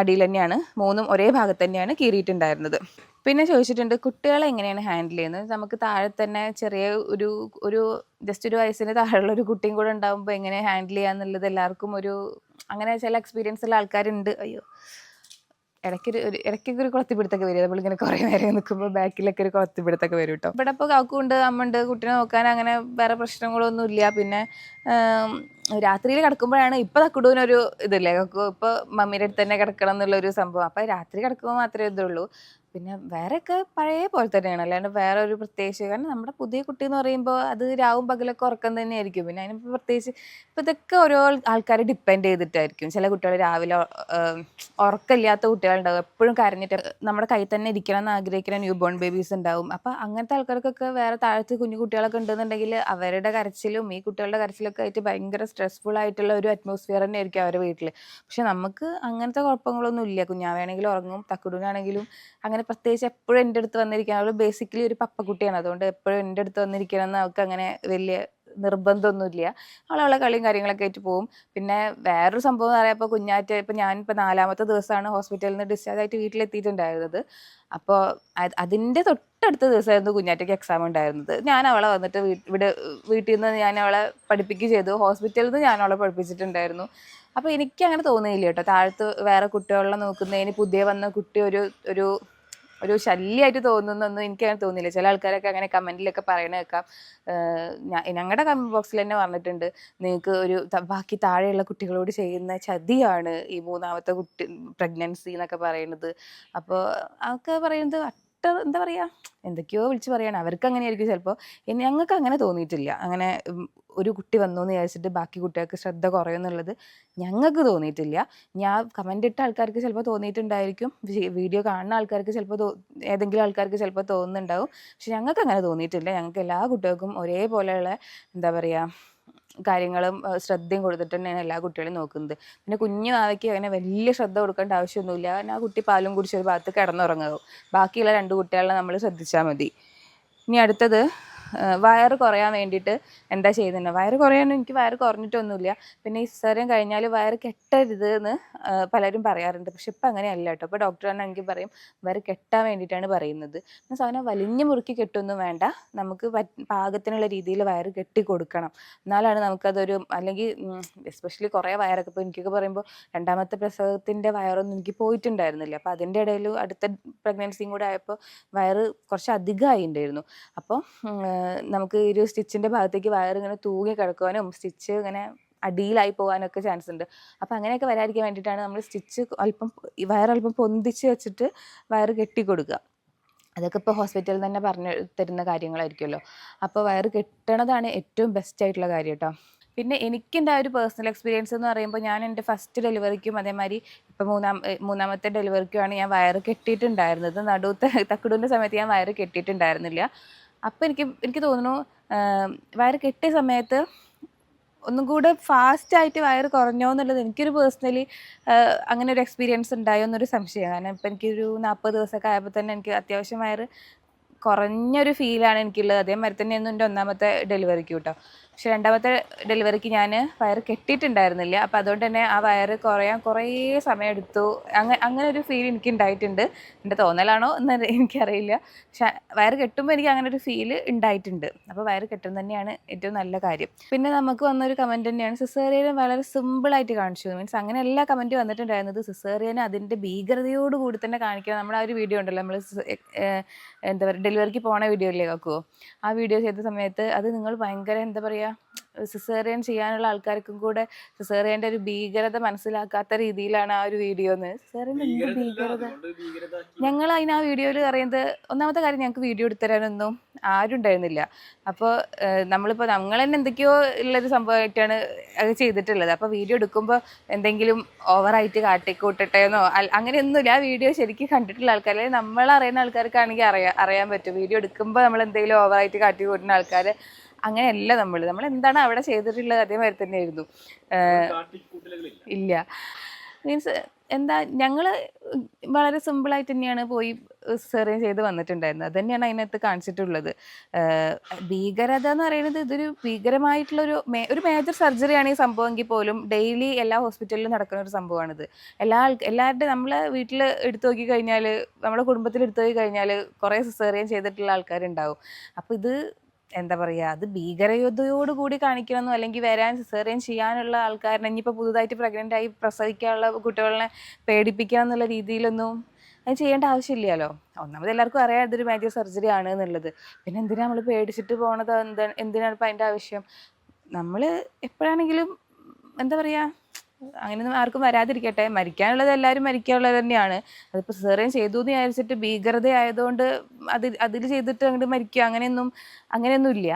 അടിയിൽ തന്നെയാണ്. മൂന്നും ഒരേ ഭാഗത്ത് തന്നെയാണ് കീറിയിട്ടുണ്ടായിരുന്നത്. പിന്നെ ചോദിച്ചിട്ടുണ്ട് കുട്ടികളെ എങ്ങനെയാണ് ഹാൻഡിൽ ചെയ്യുന്നത്? നമുക്ക് താഴെ തന്നെ ചെറിയ ഒരു ഒരു ജസ്റ്റ് ഒരു വയസ്സിന് താഴെയുള്ള ഒരു കുട്ടിയും കൂടെ ഉണ്ടാകുമ്പോൾ എങ്ങനെ ഹാൻഡിൽ ചെയ്യാന്നുള്ളത് എല്ലാവർക്കും ഒരു അങ്ങനെ ചില എക്സ്പീരിയൻസ് ഉള്ള ആൾക്കാരുണ്ട്. അയ്യോ ഇടയ്ക്കൊരു ഒരു ഇടയ്ക്കൊക്കെ ഒരു കുളത്തിപ്പിടുത്തൊക്കെ വരും. നമ്മളിങ്ങനെ കുറേ നേരം നിൽക്കുമ്പോൾ ബാക്കിലൊക്കെ ഒരു കുളത്തിപ്പിടുത്തൊക്കെ വരും കേട്ടോ ഇവിടെ ഇപ്പോൾ കാക്കുണ്ട് അമ്മുണ്ട് കുട്ടീനെ നോക്കാൻ അങ്ങനെ വേറെ പ്രശ്നങ്ങളൊന്നും ഇല്ല. പിന്നെ രാത്രിയിൽ കിടക്കുമ്പോഴാണ് ഇപ്പോൾ തക്കുടൂനൊരു ഇതില്ലേ? കക്കു ഇപ്പോൾ മമ്മീന്റെ അടുത്ത് തന്നെ കിടക്കണം എന്നുള്ളൊരു സംഭവം. അപ്പോൾ രാത്രി കിടക്കുമ്പോൾ മാത്രമേ ഇതുള്ളൂ. പിന്നെ വേറെയൊക്കെ പഴയ പോലെ തന്നെയാണ്. അല്ലാണ്ട് വേറെ ഒരു പ്രത്യേകിച്ച് കാരണം നമ്മുടെ പുതിയ കുട്ടി എന്ന് പറയുമ്പോൾ അത് രാവും പകലൊക്കെ ഉറക്കം തന്നെയായിരിക്കും. പിന്നെ അതിന് പ്രത്യേകിച്ച് ഇപ്പം ഇതൊക്കെ ഓരോ ആൾക്കാരെ ഡിപ്പെൻഡ് ചെയ്തിട്ടായിരിക്കും. ചില കുട്ടികൾ രാവിലെ ഉറക്കമില്ലാത്ത കുട്ടികളുണ്ടാവും. എപ്പോഴും കരഞ്ഞിട്ട് നമ്മുടെ കയ്യിൽ തന്നെ ഇരിക്കണം എന്ന് ആഗ്രഹിക്കുന്ന ന്യൂ ബോൺ ബേബീസ് ഉണ്ടാവും. അപ്പം അങ്ങനത്തെ ആൾക്കാർക്കൊക്കെ വേറെ താഴത്ത് കുഞ്ഞു കുട്ടികളൊക്കെ ഉണ്ടെന്നുണ്ടെങ്കിൽ അവരുടെ കരച്ചിലും ഈ കുട്ടികളുടെ കരച്ചിലൊക്കെ ആയിട്ട് ഭയങ്കര സ്ട്രെസ്ഫുൾ ആയിട്ടുള്ള ഒരു അറ്റ്മോസ്ഫിയർ തന്നെ ആയിരിക്കും അവരുടെ വീട്ടിൽ പക്ഷെ നമുക്ക് അങ്ങനത്തെ കുഴപ്പങ്ങളൊന്നും ഇല്ല. കുഞ്ഞാവേണെങ്കിലും ഉറങ്ങും തക്കുടൂനാണെങ്കിലും അങ്ങനെ പ്രത്യേകിച്ച് എപ്പോഴും എന്റെ അടുത്ത് വന്നിരിക്കണം അവൾ ബേസിക്കലി ഒരു പപ്പക്കുട്ടിയാണ്. അതുകൊണ്ട് എപ്പോഴും എന്റെ അടുത്ത് വന്നിരിക്കണം എന്ന് അവൾക്ക് അങ്ങനെ വലിയ നിർബന്ധമൊന്നുമില്ല. അവൾ അവളെ കളിയും കാര്യങ്ങളൊക്കെ ആയിട്ട് പോകും പിന്നെ വേറൊരു സംഭവം എന്ന് പറയുമ്പോൾ കുഞ്ഞാറ്റ് ഇപ്പം ഞാനിപ്പോൾ നാലാമത്തെ ദിവസമാണ് ഹോസ്പിറ്റലിൽ നിന്ന് ഡിസ്ചാർജ് ആയിട്ട് വീട്ടിലെത്തിയിട്ടുണ്ടായിരുന്നത്. അപ്പോൾ അതിന്റെ തൊട്ടടുത്ത ദിവസമായിരുന്നു കുഞ്ഞാറ്റയ്ക്ക് എക്സാം ഉണ്ടായിരുന്നത്. ഞാൻ അവളെ വന്നിട്ട് ഇവിടെ വീട്ടിൽ നിന്ന് ഞാൻ അവളെ പഠിപ്പിക്കുകയും ചെയ്തു. ഹോസ്പിറ്റലിൽ നിന്ന് ഞാൻ അവളെ പഠിപ്പിച്ചിട്ടുണ്ടായിരുന്നു. അപ്പോൾ എനിക്ക് അങ്ങനെ തോന്നിയില്ല കേട്ടോ. താഴത്ത് വേറെ കുട്ടികളെ നോക്കുന്നതിന് പുതിയ വന്ന കുട്ടി ഒരു ഒരു ഒരു ശല്യമായിട്ട് തോന്നുന്നൊന്നും എനിക്ക് അങ്ങനെ തോന്നിയില്ല. ചില ആൾക്കാരൊക്കെ അങ്ങനെ കമന്റിലൊക്കെ പറയണ കേൾക്കാം ഞങ്ങളുടെ കമന്റ് ബോക്സിൽ തന്നെ പറഞ്ഞിട്ടുണ്ട്. നിങ്ങൾക്ക് ഒരു ബാക്കി താഴെയുള്ള കുട്ടികളോട് ചെയ്യുന്ന ചതിയാണ് ഈ മൂന്നാമത്തെ കുട്ടി പ്രഗ്നൻസി എന്നൊക്കെ പറയുന്നത്. അപ്പോൾ അതൊക്കെ പറയുന്നത് അട്ട എന്താ പറയുക എന്തൊക്കെയോ വിളിച്ച് പറയണം. അവർക്ക് അങ്ങനെയായിരിക്കും ചിലപ്പോൾ ഞങ്ങൾക്ക് അങ്ങനെ തോന്നിയിട്ടില്ല. അങ്ങനെ ഒരു കുട്ടി വന്നു എന്ന് വിചാരിച്ചിട്ട് ബാക്കി കുട്ടികൾക്ക് ശ്രദ്ധ കുറയുന്നുള്ളത് ഞങ്ങൾക്ക് തോന്നിയിട്ടില്ല. ഞാൻ കമന്റ് ഇട്ട ആൾക്കാർക്ക് ചിലപ്പോൾ തോന്നിയിട്ടുണ്ടായിരിക്കും. വീഡിയോ കാണുന്ന ആൾക്കാർക്ക് ചിലപ്പോൾ ഏതെങ്കിലും ആൾക്കാർക്ക് ചിലപ്പോൾ തോന്നുന്നുണ്ടാവും. പക്ഷെ ഞങ്ങൾക്ക് അങ്ങനെ തോന്നിയിട്ടില്ല. ഞങ്ങൾക്ക് എല്ലാ കുട്ടികൾക്കും ഒരേപോലെയുള്ള എന്താ പറയുക കാര്യങ്ങളും ശ്രദ്ധയും കൊടുത്തിട്ട് തന്നെയാണ് എല്ലാ കുട്ടികളും നോക്കുന്നത്. പിന്നെ കുഞ്ഞു ആവയ്ക്ക് അങ്ങനെ വലിയ ശ്രദ്ധ കൊടുക്കേണ്ട ആവശ്യമൊന്നുമില്ല. കാരണം ആ കുട്ടി പാലും കുടിച്ച് ഒരു ഭാഗത്ത് കിടന്നുറങ്ങും. ബാക്കിയുള്ള രണ്ട് കുട്ടികളെ നമ്മൾ ശ്രദ്ധിച്ചാൽ മതി. ഇനി അടുത്തത് വയറ് കുറയാൻ വേണ്ടിയിട്ട് എന്താ ചെയ്യുന്നത് വയറ് കുറയാനും എനിക്ക് വയറ് കുറഞ്ഞിട്ടൊന്നുമില്ല. പിന്നെ സിസേറിയൻ കഴിഞ്ഞാൽ വയറ് കെട്ടരുത് എന്ന് പലരും പറയാറുണ്ട്. പക്ഷെ ഇപ്പം അങ്ങനെയല്ല കേട്ടോ. അപ്പോൾ ഡോക്ടർ തന്നെ എനിക്ക് പറയും വയറ് കെട്ടാൻ വേണ്ടിയിട്ടാണ് പറയുന്നത്. മീൻസ് അങ്ങനെ വലിഞ്ഞു മുറുക്കി കെട്ടൊന്നും വേണ്ട. നമുക്ക് പാകത്തിനുള്ള രീതിയിൽ വയറ് കെട്ടി കൊടുക്കണം എന്നാലാണ് നമുക്കതൊരു അല്ലെങ്കിൽ എസ്പെഷ്യലി കുറേ വയറൊക്കെ ഇപ്പോൾ എനിക്കൊക്കെ പറയുമ്പോൾ രണ്ടാമത്തെ പ്രസവത്തിന്റെ വയറൊന്നും എനിക്ക് പോയിട്ടുണ്ടായിരുന്നില്ല. അപ്പോൾ അതിന്റെ ഇടയിൽ അടുത്ത പ്രഗ്നൻസിയും കൂടെ ആയപ്പോൾ വയറ് കുറച്ച് അധികമായി ഉണ്ടായിരുന്നു അപ്പോൾ നമുക്ക് ഈ ഒരു സ്റ്റിച്ചിന്റെ ഭാഗത്തേക്ക് വയർ ഇങ്ങനെ തൂങ്ങി കിടക്കുവാനും സ്റ്റിച്ച് ഇങ്ങനെ അടിയിലായി പോകാനൊക്കെ ചാൻസ് ഉണ്ട്. അപ്പോൾ അങ്ങനെയൊക്കെ വരാതിരിക്കാൻ വേണ്ടിയിട്ടാണ് നമ്മൾ സ്റ്റിച്ച് അല്പം വയറല്പം പൊന്തിച്ച് വെച്ചിട്ട് വയർ കെട്ടി കൊടുക്കുക അതൊക്കെ ഇപ്പോൾ ഹോസ്പിറ്റലിൽ തന്നെ പറഞ്ഞു തരുന്ന കാര്യങ്ങളായിരിക്കുമല്ലോ. അപ്പോൾ വയർ കെട്ടണതാണ് ഏറ്റവും ബെസ്റ്റ് ആയിട്ടുള്ള കാര്യം കേട്ടോ പിന്നെ എനിക്കെന്റെ ആ ഒരു പേഴ്സണൽ എക്സ്പീരിയൻസ് എന്ന് പറയുമ്പോൾ ഞാൻ എന്റെ ഫസ്റ്റ് ഡെലിവറിക്കും അതേമാതിരി ഇപ്പോൾ മൂന്നാം മൂന്നാമത്തെ ഡെലിവറിക്കുമാണ് ഞാൻ വയറ് കെട്ടിയിട്ടുണ്ടായിരുന്നത്. നടുവത്തെ തക്കുടൂന്റെ സമയത്ത് ഞാൻ വയറ് കെട്ടിയിട്ടുണ്ടായിരുന്നില്ല. അപ്പോൾ എനിക്ക് എനിക്ക് തോന്നുന്നു വയറ് കെട്ടിയ സമയത്ത് ഒന്നും കൂടെ ഫാസ്റ്റ് ആയിട്ട് വയറ് കുറഞ്ഞോ എന്നുള്ളത് എനിക്കൊരു പേഴ്സണലി അങ്ങനെ ഒരു എക്സ്പീരിയൻസ് ഉണ്ടായോ എന്നൊരു സംശയം. കാരണം ഇപ്പം എനിക്കൊരു നാൽപ്പത് ദിവസമൊക്കെ ആയപ്പോൾ തന്നെ എനിക്ക് അത്യാവശ്യം വയറ് കുറഞ്ഞൊരു ഫീലാണ് എനിക്കുള്ളത്. അതേമാതിരി തന്നെയായിരുന്നു എന്റെ ഒന്നാമത്തെ ഡെലിവറിക്ക് കേട്ടോ. പക്ഷെ രണ്ടാമത്തെ ഡെലിവറിക്ക് ഞാൻ വയറ് കെട്ടിയിട്ടുണ്ടായിരുന്നില്ല. അപ്പം അതുകൊണ്ട് തന്നെ ആ വയറ് കുറയാൻ കുറേ സമയം എടുത്തു അങ്ങനെ അങ്ങനെ ഒരു ഫീൽ എനിക്ക് ഉണ്ടായിട്ടുണ്ട് എന്റെ തോന്നലാണോ എന്ന് എനിക്കറിയില്ല. പക്ഷെ വയറ് കെട്ടുമ്പോൾ എനിക്ക് അങ്ങനെ ഒരു ഫീൽ ഉണ്ടായിട്ടുണ്ട്. അപ്പോൾ വയറ് കെട്ടുന്നത് തന്നെയാണ് ഏറ്റവും നല്ല കാര്യം. പിന്നെ നമുക്ക് വന്നൊരു കമന്റ് തന്നെയാണ്. സിസേറിയനെ വളരെ സിമ്പിളായിട്ട് കാണിച്ചു. മീൻസ് അങ്ങനെ എല്ലാ കമന്റ് വന്നിട്ടുണ്ടായിരുന്നത് സിസേറിയനെ അതിന്റെ ഭീകരതയോട് കൂടി തന്നെ കാണിക്കുക നമ്മുടെ ആ ഒരു വീഡിയോ ഉണ്ടല്ലോ. നമ്മൾ എന്താ പറയുക ഡെലിവറിക്ക് പോണ വീഡിയോ കാക്കുവോ ആ വീഡിയോ ചെയ്ത സമയത്ത് അത് നിങ്ങൾ ഭയങ്കര എന്താ പറയുക സിസേറിയൻ ചെയ്യാനുള്ള ആൾക്കാർക്കും കൂടെ സിസേറിയന്റെ ഒരു ഭീകരത മനസ്സിലാക്കാത്ത രീതിയിലാണ് ആ ഒരു വീഡിയോ എന്ന് സിസേറിയൻ എന്ത് ഭീകരത? ഞങ്ങൾ അതിന് ആ വീഡിയോയിൽ പറയുന്നത് ഒന്നാമത്തെ കാര്യം ഞങ്ങൾക്ക് വീഡിയോ എടുത്തരാനൊന്നും ആരും ഉണ്ടായിരുന്നില്ല. അപ്പോൾ നമ്മളിപ്പോൾ നമ്മൾ തന്നെ എന്തൊക്കെയോ ഉള്ളൊരു സംഭവമായിട്ടാണ് അത് ചെയ്തിട്ടുള്ളത്. അപ്പോൾ വീഡിയോ എടുക്കുമ്പോൾ എന്തെങ്കിലും ഓവറായിട്ട് കാട്ടിക്കൂട്ടട്ടെന്നോ അൽ- അങ്ങനെയൊന്നുമില്ല. ആ വീഡിയോ ശരിക്കും കണ്ടിട്ടുള്ള ആൾക്കാർ അല്ലെങ്കിൽ നമ്മളറിയുന്ന ആൾക്കാർക്കാണെങ്കിൽ അറിയാം അറിയാൻ പറ്റും. വീഡിയോ എടുക്കുമ്പോൾ നമ്മൾ എന്തെങ്കിലും ഓവറായിട്ട് കാട്ടിക്കൂട്ടുന്ന ആൾക്കാർ അങ്ങനെയല്ല നമ്മൾ നമ്മൾ എന്താണ് അവിടെ ചെയ്തിട്ടുള്ളത് അതേമാതിരി തന്നെയായിരുന്നു ഇല്ല. മീൻസ് എന്താ ഞങ്ങൾ വളരെ സിമ്പിളായിട്ട് തന്നെയാണ് പോയി സെറിയും ചെയ്ത് വന്നിട്ടുണ്ടായിരുന്നത്. അത് തന്നെയാണ് അതിനകത്ത് കാണിച്ചിട്ടുള്ളത്. ഭീകരത എന്ന് പറയുന്നത് ഇതൊരു ഭീകരമായിട്ടുള്ളൊരു മേ ഒരു മേജർ സർജറിയാണ് ഈ സംഭവമെങ്കിൽ പോലും ഡെയിലി എല്ലാ ഹോസ്പിറ്റലിലും നടക്കുന്ന ഒരു സംഭവമാണിത്. എല്ലാ എല്ലാവരുടെ നമ്മളെ വീട്ടിൽ എടുത്തു നോക്കി കഴിഞ്ഞാൽ നമ്മുടെ കുടുംബത്തിൽ എടുത്തു നോക്കി കഴിഞ്ഞാൽ കുറേ സിസേറിയൻ ചെയ്തിട്ടുള്ള ആൾക്കാരുണ്ടാവും. അപ്പോൾ ഇത് എന്താ പറയുക അത് ഭീകരയുദ്ധയോട് കൂടി കാണിക്കണമെന്നോ അല്ലെങ്കിൽ വരാൻ സിസേറിയൻ ചെയ്യാനുള്ള ആൾക്കാരനെ ഇനിയിപ്പോൾ പുതുതായിട്ട് പ്രഗ്നന്റ് ആയി പ്രസവിക്കാനുള്ള കുട്ടികളെ പേടിപ്പിക്കുക എന്നുള്ള രീതിയിലൊന്നും അത് ചെയ്യേണ്ട ആവശ്യമില്ലല്ലോ. ഒന്നാമത് എല്ലാവർക്കും അറിയാം ഇതൊരു മേജർ സർജറി ആണ് എന്നുള്ളത്. പിന്നെ എന്തിനാ നമ്മൾ പേടിച്ചിട്ട് പോണത്? എന്താ എന്തിനാണ് ഇപ്പം അതിന്റെ ആവശ്യം? നമ്മൾ എപ്പോഴാണെങ്കിലും എന്താ പറയുക അങ്ങനെയൊന്നും ആർക്കും വരാതിരിക്കട്ടെ. മരിക്കാനുള്ളത് എല്ലാവരും മരിക്കാനുള്ളത് തന്നെയാണ്. അതിപ്പോൾ സിസേറിയൻ ചെയ്തു എന്ന് വിചാരിച്ചിട്ട് ഭീകരത ആയതുകൊണ്ട് അതിൽ അതിൽ ചെയ്തിട്ട് അങ്ങോട്ട് മരിക്കുക. അങ്ങനെയൊന്നും അങ്ങനെയൊന്നും ഇല്ല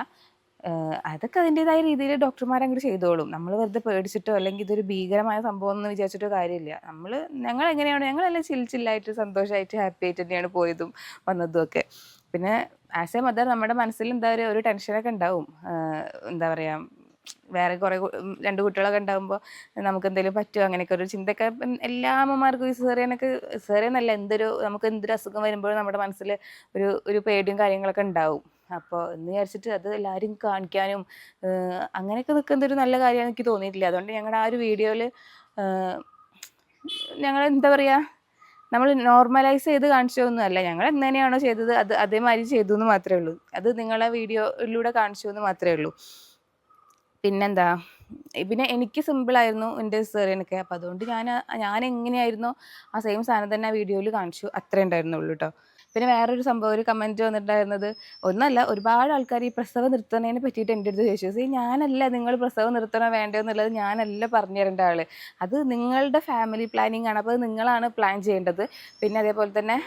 അതൊക്കെ അതിന്റെതായ രീതിയിൽ ഡോക്ടർമാർ അങ്ങോട്ട് ചെയ്തോളും. നമ്മൾ വെറുതെ പേടിച്ചിട്ടോ അല്ലെങ്കിൽ ഇതൊരു ഭീകരമായ സംഭവം എന്ന് വിചാരിച്ചിട്ടോ കാര്യമില്ല. നമ്മൾ ഞങ്ങൾ എങ്ങനെയാണോ ഞങ്ങളെല്ലാം ചിൽ ചില്ലായിട്ട് സന്തോഷമായിട്ട് ഹാപ്പി ആയിട്ട് തന്നെയാണ് പോയതും വന്നതും ഒക്കെ. പിന്നെ ആസ് എ മദർ നമ്മുടെ മനസ്സിൽ എന്താ പറയുക ഒരു ടെൻഷനൊക്കെ ഉണ്ടാവും. എന്താ പറയുക വേറെ കുറേ രണ്ട് കുട്ടികളൊക്കെ ഉണ്ടാകുമ്പോൾ നമുക്ക് എന്തെങ്കിലും പറ്റുമോ അങ്ങനെയൊക്കെ ഒരു ചിന്തയൊക്കെ എല്ലാ അമ്മമാർക്കും ഈ സെറിയനൊക്കെ സെറിയനല്ല എന്തൊരു നമുക്ക് എന്തൊരു അസുഖം വരുമ്പോഴും നമ്മുടെ മനസ്സിൽ ഒരു ഒരു പേടിയും കാര്യങ്ങളൊക്കെ ഉണ്ടാവും അപ്പോൾ എന്ന് വിചാരിച്ചിട്ട് അത് എല്ലാവരും കാണിക്കാനും അങ്ങനെയൊക്കെ നിൽക്കുന്ന ഒരു നല്ല കാര്യമാണ് എനിക്ക് തോന്നിയിട്ടില്ല. അതുകൊണ്ട് ഞങ്ങളുടെ ആ ഒരു വീഡിയോയിൽ ഞങ്ങൾ എന്താ പറയുക നമ്മൾ നോർമലൈസ് ചെയ്ത് കാണിച്ചതൊന്നുമല്ല. ഞങ്ങൾ എങ്ങനെയാണോ ചെയ്തത്? അത് അതേമാതിരി ചെയ്തു എന്ന് മാത്രമേ ഉള്ളൂ. അത് നിങ്ങളെ വീഡിയോയിലൂടെ കാണിച്ചു എന്ന് മാത്രമേ ഉള്ളൂ. പിന്നെന്താ? പിന്നെ എനിക്ക് സിമ്പിളായിരുന്നു എന്റെ സെറിയനൊക്കെ അപ്പോൾ അതുകൊണ്ട് ഞാൻ ഞാൻ എങ്ങനെയായിരുന്നോ ആ സെയിം സാധനം തന്നെ ആ വീഡിയോയിൽ കാണിച്ചു. അത്രേ ഉണ്ടായിരുന്നുള്ളൂ കേട്ടോ പിന്നെ വേറൊരു സംഭവം ഒരു കമന്റ് വന്നിട്ടുണ്ടായിരുന്നത് ഒന്നല്ല ഒരുപാട് ആൾക്കാർ ഈ പ്രസവം നിർത്തുന്നതിനെ പറ്റിയിട്ട് എന്റെ അടുത്ത് ചോദിച്ചു. സീ ഞാനല്ല നിങ്ങൾ പ്രസവം നിർത്തണോ വേണ്ടോ എന്നുള്ളത് ഞാനല്ല പറഞ്ഞു തരേണ്ട ആൾ അത് നിങ്ങളുടെ ഫാമിലി പ്ലാനിങ് ആണ്. അപ്പോൾ നിങ്ങളാണ് പ്ലാൻ ചെയ്യേണ്ടത്. പിന്നെ അതേപോലെ തന്നെ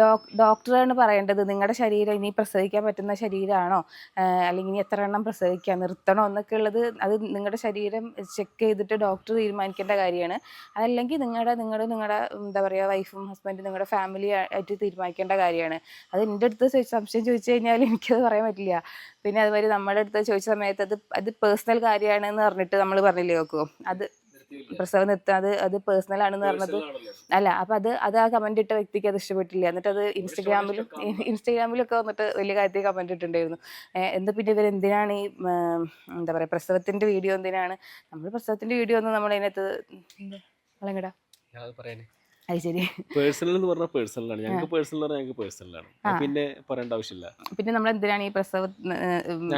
ഡോക് ഡോക്ടറാണ് പറയേണ്ടത് നിങ്ങളുടെ ശരീരം ഇനി പ്രസവിക്കാൻ പറ്റുന്ന ശരീരമാണോ അല്ലെങ്കിൽ ഇനി എത്ര എണ്ണം പ്രസവിക്കാം? നിർത്തണോ? എന്നൊക്കെ ഉള്ളത് അത് നിങ്ങളുടെ ശരീരം ചെക്ക് ചെയ്തിട്ട് ഡോക്ടർ തീരുമാനിക്കേണ്ട കാര്യമാണ്. അതല്ലെങ്കിൽ നിങ്ങളുടെ നിങ്ങളുടെ നിങ്ങളുടെ എന്താ പറയുക വൈഫും ഹസ്ബൻഡും നിങ്ങളുടെ ഫാമിലി ആയിട്ട് തീരുമാനിക്കേണ്ട കാര്യമാണ്. അത് എന്റെ അടുത്ത് ചോദിച്ച് സംശയം ചോദിച്ചു കഴിഞ്ഞാൽ എനിക്കത് പറയാൻ പറ്റില്ല. പിന്നെ അതുമാതിരി നമ്മുടെ അടുത്ത് ചോദിച്ച സമയത്ത് അത് അത് പേഴ്സണൽ കാര്യമാണ് എന്ന് പറഞ്ഞിട്ട് നമ്മൾ പറഞ്ഞില്ലേ നോക്കുമോ അത് പ്രസവം നിർത്തുക അത് അത് പേഴ്സണൽ ആണെന്ന് പറഞ്ഞത് അല്ല അപ്പൊ അത് അത് ആ കമന്റ് ഇട്ട വ്യക്തിക്ക് അത് ഇഷ്ടപ്പെട്ടില്ല. എന്നിട്ട് അത് ഇൻസ്റ്റഗ്രാമിലും ഇൻസ്റ്റഗ്രാമിലൊക്കെ വന്നിട്ട് വലിയ കാര്യത്തിൽ കമന്റ് ഇട്ടിട്ടുണ്ടായിരുന്നു. എന്താ പിന്നെ ഇവർ എന്തിനാണ് ഈ എന്താ പറയാ പ്രസവത്തിന്റെ വീഡിയോ എന്തിനാണ്? നമ്മൾ പ്രസവത്തിന്റെ വീഡിയോ ഒന്നും നമ്മൾ അതിനകത്ത് വളങ്ങടാ അത് ശരി. പേഴ്സണൽ എന്ന് പറഞ്ഞാൽ പേഴ്സണലാണ് ഞങ്ങൾക്ക് പേഴ്സണൽ പറഞ്ഞാൽ ഞങ്ങൾക്ക് പേഴ്സണലാണ് പിന്നെ പറയേണ്ട ആവശ്യമില്ല. പിന്നെ നമ്മൾ എന്തിനാണ് ഈ പ്രസവ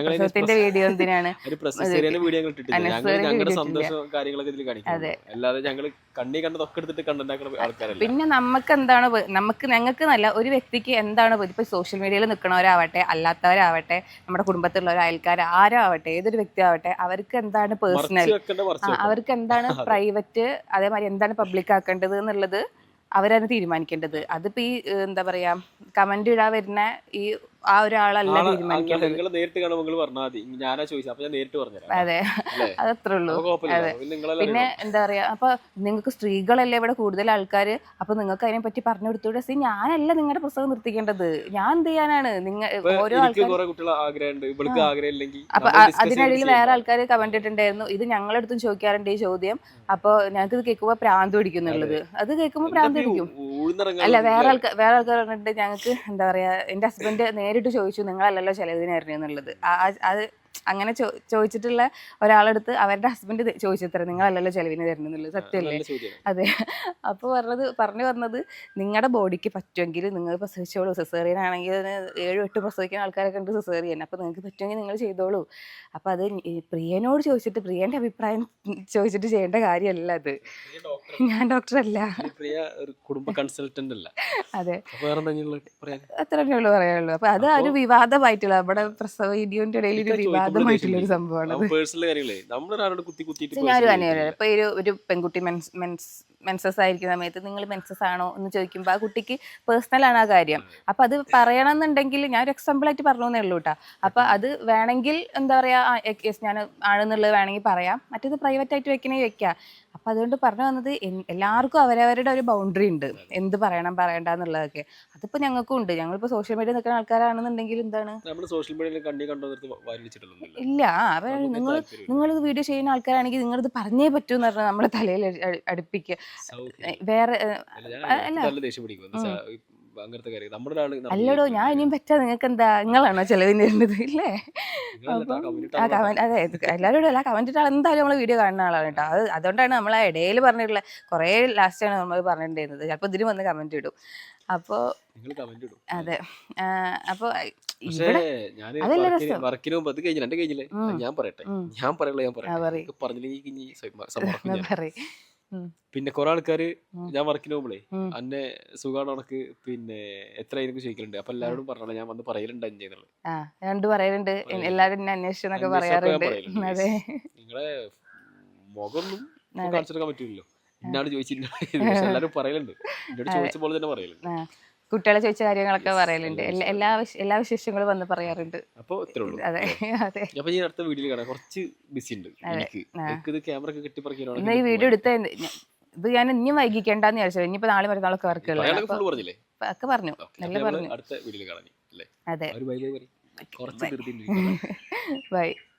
പ്രസവത്തിന്റെ വീഡിയോ എന്തിനാണ്? ഒരു വീഡിയോ ഞങ്ങൾ ഇട്ടിട്ടില്ല. ഞങ്ങളുടെ സന്തോഷം കാര്യങ്ങളൊക്കെ ഇതിൽ കാണിക്കും അല്ലാതെ ഞങ്ങൾ കണ്ണി കണ്ടതൊക്കെ എടുത്തിട്ട് കണ്ടുണ്ടാക്കുന്ന ആൾക്കാരല്ല. പിന്നെ നമുക്ക് എന്താണ് നമുക്ക് ഞങ്ങൾക്ക് നല്ല ഒരു വ്യക്തിക്ക് എന്താണ് ഇപ്പൊ സോഷ്യൽ മീഡിയയിൽ നിൽക്കണവരാവട്ടെ അല്ലാത്തവരാവട്ടെ നമ്മുടെ കുടുംബത്തിലുള്ള അയൽക്കാർ ആരാവട്ടെ ഏതൊരു വ്യക്തി ആവട്ടെ അവർക്ക് എന്താണ് പേഴ്സണൽ. അവർക്ക് എന്താണ് പ്രൈവറ്റ് അതേമാതിരി എന്താണ് പബ്ലിക് ആക്കേണ്ടത് എന്നുള്ളത് അവരാണ് തീരുമാനിക്കേണ്ടത്. അതിപ്പോ ഈ എന്താ പറയാ കമന്റ് ഇടാൻ വരുന്ന ഈ ആ ഒരാളല്ല തീരുമാനിക്കുന്നത്. നിങ്ങൾ നേരിട്ട് കാണുമ്പോൾ നിങ്ങൾ പറഞ്ഞാൽ മതി. ഞാനാ ചോദിച്ചത് അപ്പൊ ഞാൻ നേരിട്ട് പറഞ്ഞുതരാം അതെ. അതത്രേ ഉള്ളൂ അതെ. പിന്നെ എന്താ പറയാ അപ്പൊ നിങ്ങൾക്ക് സ്ത്രീകളല്ലേ ഇവിടെ കൂടുതൽ ആൾക്കാർ അപ്പൊ നിങ്ങൾക്ക് അതിനെ പറ്റി പറഞ്ഞു കൊടുത്തൂടെ? സി ഞാനല്ല നിങ്ങളുടെ പുസ്തകം നിർത്തിക്കേണ്ടത്. ഞാൻ എന്ത് ചെയ്യാനാണ്? നിങ്ങൾ ഓരോ അപ്പൊ അതിനിടയിൽ വേറെ ആൾക്കാർ കമന്റ് ഇട്ടിട്ടുണ്ടായിരുന്നു. ഇത് ഞങ്ങളെടുത്തും ചോദിക്കാറുണ്ട് ഈ ചോദ്യം. അപ്പൊ ഞങ്ങൾക്ക് ഇത് കേൾക്കുമ്പോ പ്രാന്ത് പിടിക്കുന്നുള്ളത്. അത്. കേൾക്കുമ്പോൾ പ്രാന്ത് പിടിക്കും. അല്ല വേറെ ആൾക്കാർ വേറെ ആൾക്കാർ പറഞ്ഞിട്ടുണ്ട് ഞങ്ങൾക്ക് എന്താ പറയാ എന്റെ ഹസ്ബൻഡ് നേരിട്ട് ചോദിച്ചു നിങ്ങളല്ലല്ലോ ആ- അത് അങ്ങനെ ചോ- ചോദിച്ചിട്ടുള്ള ഒരാളെടുത്ത് അവരുടെ ഹസ്ബൻഡ് ചോദിച്ചത്ര നിങ്ങളല്ലല്ലോ ചെലവിന് തരുന്നത് എന്നുള്ളത് സത്യമല്ലേ അതെ. അപ്പോൾ പറഞ്ഞത് പറഞ്ഞു വന്നത് നിങ്ങളുടെ ബോഡിക്ക് പറ്റുമെങ്കിൽ നിങ്ങൾ പ്രസവിച്ചോളൂ. സിസേറിയൻ ആണെങ്കിൽ ഏഴ് എട്ട് പ്രസവിക്കുന്ന ആൾക്കാരൊക്കെ ഉണ്ട് സിസേറിയൻ അപ്പോൾ നിങ്ങൾക്ക് പറ്റുമെങ്കിൽ നിങ്ങൾ ചെയ്തോളൂ. അപ്പോൾ അത് പ്രിയനോട് ചോദിച്ചിട്ട് പ്രിയന്റെ അഭിപ്രായം ചോദിച്ചിട്ട് ചെയ്യേണ്ട കാര്യമല്ല അത്. ഞാൻ ഡോക്ടറല്ല കുടുംബ കൺസൾട്ടന്റ് അല്ല. അതെ. അപ്പൊ അത്ര ഉള്ളൂ പറയാനുള്ളൂ. അപ്പോൾ അത് ഒരു വിവാദമായിട്ടുള്ള നമ്മുടെ പ്രസവ വീഡിയോന്റെ ഇടയിൽ ഒരു വിവാദമായിട്ടുള്ള ഒരു സംഭവമാണ് പേഴ്സണൽ കാര്യങ്ങളെ. നമ്മളൊരാളോട് കുത്തി കുത്തിയിട്ട് ഞാൻ ഒരു ഇപ്പൊ ഒരു ഒരു പെൺകുട്ടി മെൻസ് മെൻസ് മെൻസസ് ആയിരിക്കുന്ന സമയത്ത് നിങ്ങൾ മെൻസസ് ആണോ എന്ന് ചോദിക്കുമ്പോൾ ആ കുട്ടിക്ക് പേഴ്സണൽ ആണ് ആ കാര്യം. അപ്പൊ അത് പറയണമെന്നുണ്ടെങ്കിൽ ഞാൻ ഒരു എക്സാമ്പിൾ ആയിട്ട് പറഞ്ഞു എന്നേ ഉള്ളൂ കേട്ടോ അപ്പൊ അത് വേണമെങ്കിൽ എന്താ പറയാ ആ, ഞാൻ ആണെന്നുള്ളത് വേണമെങ്കിൽ പറയാം. മറ്റേത് പ്രൈവറ്റ് ആയിട്ട് വെക്കണേ വെക്കാം. അപ്പൊ അതുകൊണ്ട് പറഞ്ഞു വന്നത് എല്ലാവർക്കും അവരവരുടെ ഒരു ബൗണ്ടറി ഉണ്ട്. എന്ത് പറയണം പറയണ്ട എന്നുള്ളതൊക്കെ അതിപ്പോ ഞങ്ങൾക്കും ഉണ്ട്. ഞങ്ങളിപ്പോ സോഷ്യൽ മീഡിയ നിൽക്കുന്ന ആൾക്കാരാണെന്നുണ്ടെങ്കിൽ എന്താണ്? സോഷ്യൽ മീഡിയയിൽ ഇല്ല. അവർ നിങ്ങൾ നിങ്ങൾ ഇത് വീഡിയോ ചെയ്യുന്ന ആൾക്കാരാണെങ്കിൽ നിങ്ങളിത് പറഞ്ഞേ പറ്റൂ എന്ന് പറഞ്ഞാൽ നമ്മുടെ തലയിൽ അടി- അടുപ്പിക്കുക. വേറെ അല്ല, അങ്ങനത്തെ കാര്യം. നമ്മുടെ നടന്നു അല്ലടോ. ഞാൻ ഇനിയും പറ്റാ നിങ്ങൾക്ക് എന്താ നിങ്ങളാണോ ചെലവിന് തരുന്നത് ഇല്ലേ ആ. കമന്റ് അതെ എല്ലാവരോടും അല്ല കമന്റ് ഇട്ടാൽ എന്തായാലും നമ്മൾ വീഡിയോ കാണുന്ന ആളാണ് കേട്ടോ. അത് അതുകൊണ്ടാണ് നമ്മൾ ആ ഇടയിൽ പറഞ്ഞിട്ടുള്ള കുറേ ആണ് നമ്മൾ പറഞ്ഞിട്ടുണ്ടായിരുന്നത്. ചിലപ്പോൾ ഇതിന് വന്ന് കമന്റ് ഇടും. അപ്പോൾ അതെ. അപ്പോൾ. വർക്കിന് മുമ്പ് അത് കഴിഞ്ഞില്ല എന്റെ കഴിഞ്ഞില്ലേ. ഞാൻ പറയട്ടെ. ഞാൻ പറയുള്ള ഞാൻ പറയാം. പറഞ്ഞില്ലെങ്കിൽ പിന്നെ കുറെ ആൾക്കാര് ഞാൻ വർക്കിന് പോകുമ്പോഴേ. അന്നെ സുഖമാണ് ഉണക്ക് പിന്നെ എത്ര എനിക്ക് ചോദിക്കലുണ്ട്. അപ്പൊ എല്ലാരോടും പറഞ്ഞോളാം ഞാൻ വന്ന് പറയലുണ്ട് രണ്ട് പറയലുണ്ട്. എല്ലാരും എന്നെ അന്വേഷിച്ചു എന്നൊക്കെ അന്വേഷിച്ചൊക്കെ പറയാറുണ്ട്. നിങ്ങളെ മുഖമൊന്നും. കാണിച്ചെടുക്കാൻ പറ്റില്ലല്ലോ എന്നാണ് ചോദിച്ചില്ല എല്ലാരും പറയലുണ്ട്. എന്നോട് ചോദിച്ച പോലെ തന്നെ പറയലുണ്ട്. കുട്ടികളെ ചോദിച്ച കാര്യങ്ങളൊക്കെ പറയലുണ്ട്. എല്ലാ എല്ലാ എല്ലാ വിശ- എല്ലാ വിശേഷങ്ങളും വന്ന് പറയാറുണ്ട്. അപ്പൊ അതെ അതെ. അപ്പൊ ഞാൻ അടുത്ത വീഡിയോയിൽ കാണാം. കുറച്ച് ബിസി ഉണ്ട് എനിക്ക്. ക്യാമറ ഒക്കെ ഇന്ന് ഈ വീഡിയോ എടുത്ത. ഇത് ഞാൻ ഇനിയും വൈകിക്കേണ്ടെന്ന് വിചാരിച്ചു. ഇനിയിപ്പോ നാളെ മറ്റന്നാളൊക്കെ പറഞ്ഞില്ലേ? ഒക്കെ പറഞ്ഞു. നല്ല പറഞ്ഞു. അടുത്ത വീഡിയോയിൽ അതെ. ബൈ